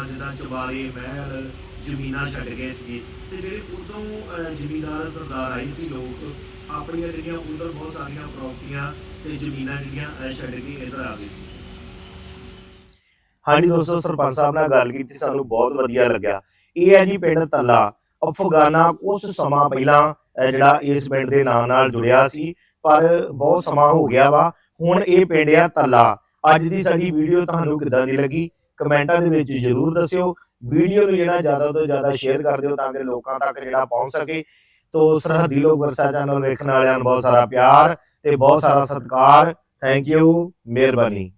ਜਿੱਦਾਂ ਚੁਬਾਰੇ ਮਹਿਲ ਜ਼ਮੀਨਾਂ ਛੱਡ ਗਏ ਸੀ। ਤੇ ਜਿਹੜੇ ਉਦੋਂ ਜ਼ਮੀਂਦਾਰ ਸਰਦਾਰ ਆਏ ਸੀ ਲੋਕ, ਆਪਣੀਆਂ ਜਿਹੜੀਆਂ ਉਧਰ ਬਹੁਤ ਸਾਰੀਆਂ ਪ੍ਰਾਪਰਟੀਆਂ ਤੇ ਜ਼ਮੀਨਾਂ ਜਿਹੜੀਆਂ ਛੱਡ ਕੇ ਇੱਧਰ ਆ ਗਏ ਸੀ। ਹਾਂਜੀ ਦੋਸਤੋ, ਸਰਪੰਚ ਸਾਹਿਬ ਨਾਲ ਗੱਲ ਕੀਤੀ, ਸਾਨੂੰ ਬਹੁਤ ਵਧੀਆ ਲੱਗਿਆ। ਇਹ ਹੈ ਜੀ ਪਿੰਡ ਤੱਲਾ ਅਫਗਾਨਾ ਕੁਝ ਸਮਾਂ ਪਹਿਲਾਂ ਜਿਹੜਾ ਇਸ ਪਿੰਡ ਦੇ ਨਾਂ ਨਾਲ ਜੁੜਿਆ ਸੀ, ਪਰ ਬਹੁਤ ਸਮਾਂ ਹੋ ਗਿਆ ਵਾ। ਹੁਣ ਇਹ ਪਿੰਡ ਆ ਤੱਲਾ ਅੱਜ ਦੀ ਸਾਡੀ ਵੀਡੀਓ ਤੁਹਾਨੂੰ ਕਿੱਦਾਂ ਦੀ ਲੱਗੀ, ਕਮੈਂਟਾਂ ਦੇ ਵਿੱਚ ਜਰੂਰ ਦੱਸਿਓ। ਵੀਡੀਓ ਨੂੰ ਜਿਹੜਾ ਜ਼ਿਆਦਾ ਤੋਂ ਜ਼ਿਆਦਾ ਸ਼ੇਅਰ ਕਰ ਦਿਓ ਤਾਂ ਕਿ ਲੋਕਾਂ ਤੱਕ ਜਿਹੜਾ ਪਹੁੰਚ ਸਕੇ। ਤੋ ਸਰਹੱਦੀ ਲੋਕ ਵਰਸਾ ਚੈਨਲ ਵੇਖਣ ਵਾਲਿਆਂ ਨੂੰ ਬਹੁਤ ਸਾਰਾ ਪਿਆਰ ਤੇ ਬਹੁਤ ਸਾਰਾ ਸਤਿਕਾਰ। ਥੈਂਕ ਯੂ ਮਿਹਰਬਾਨੀ।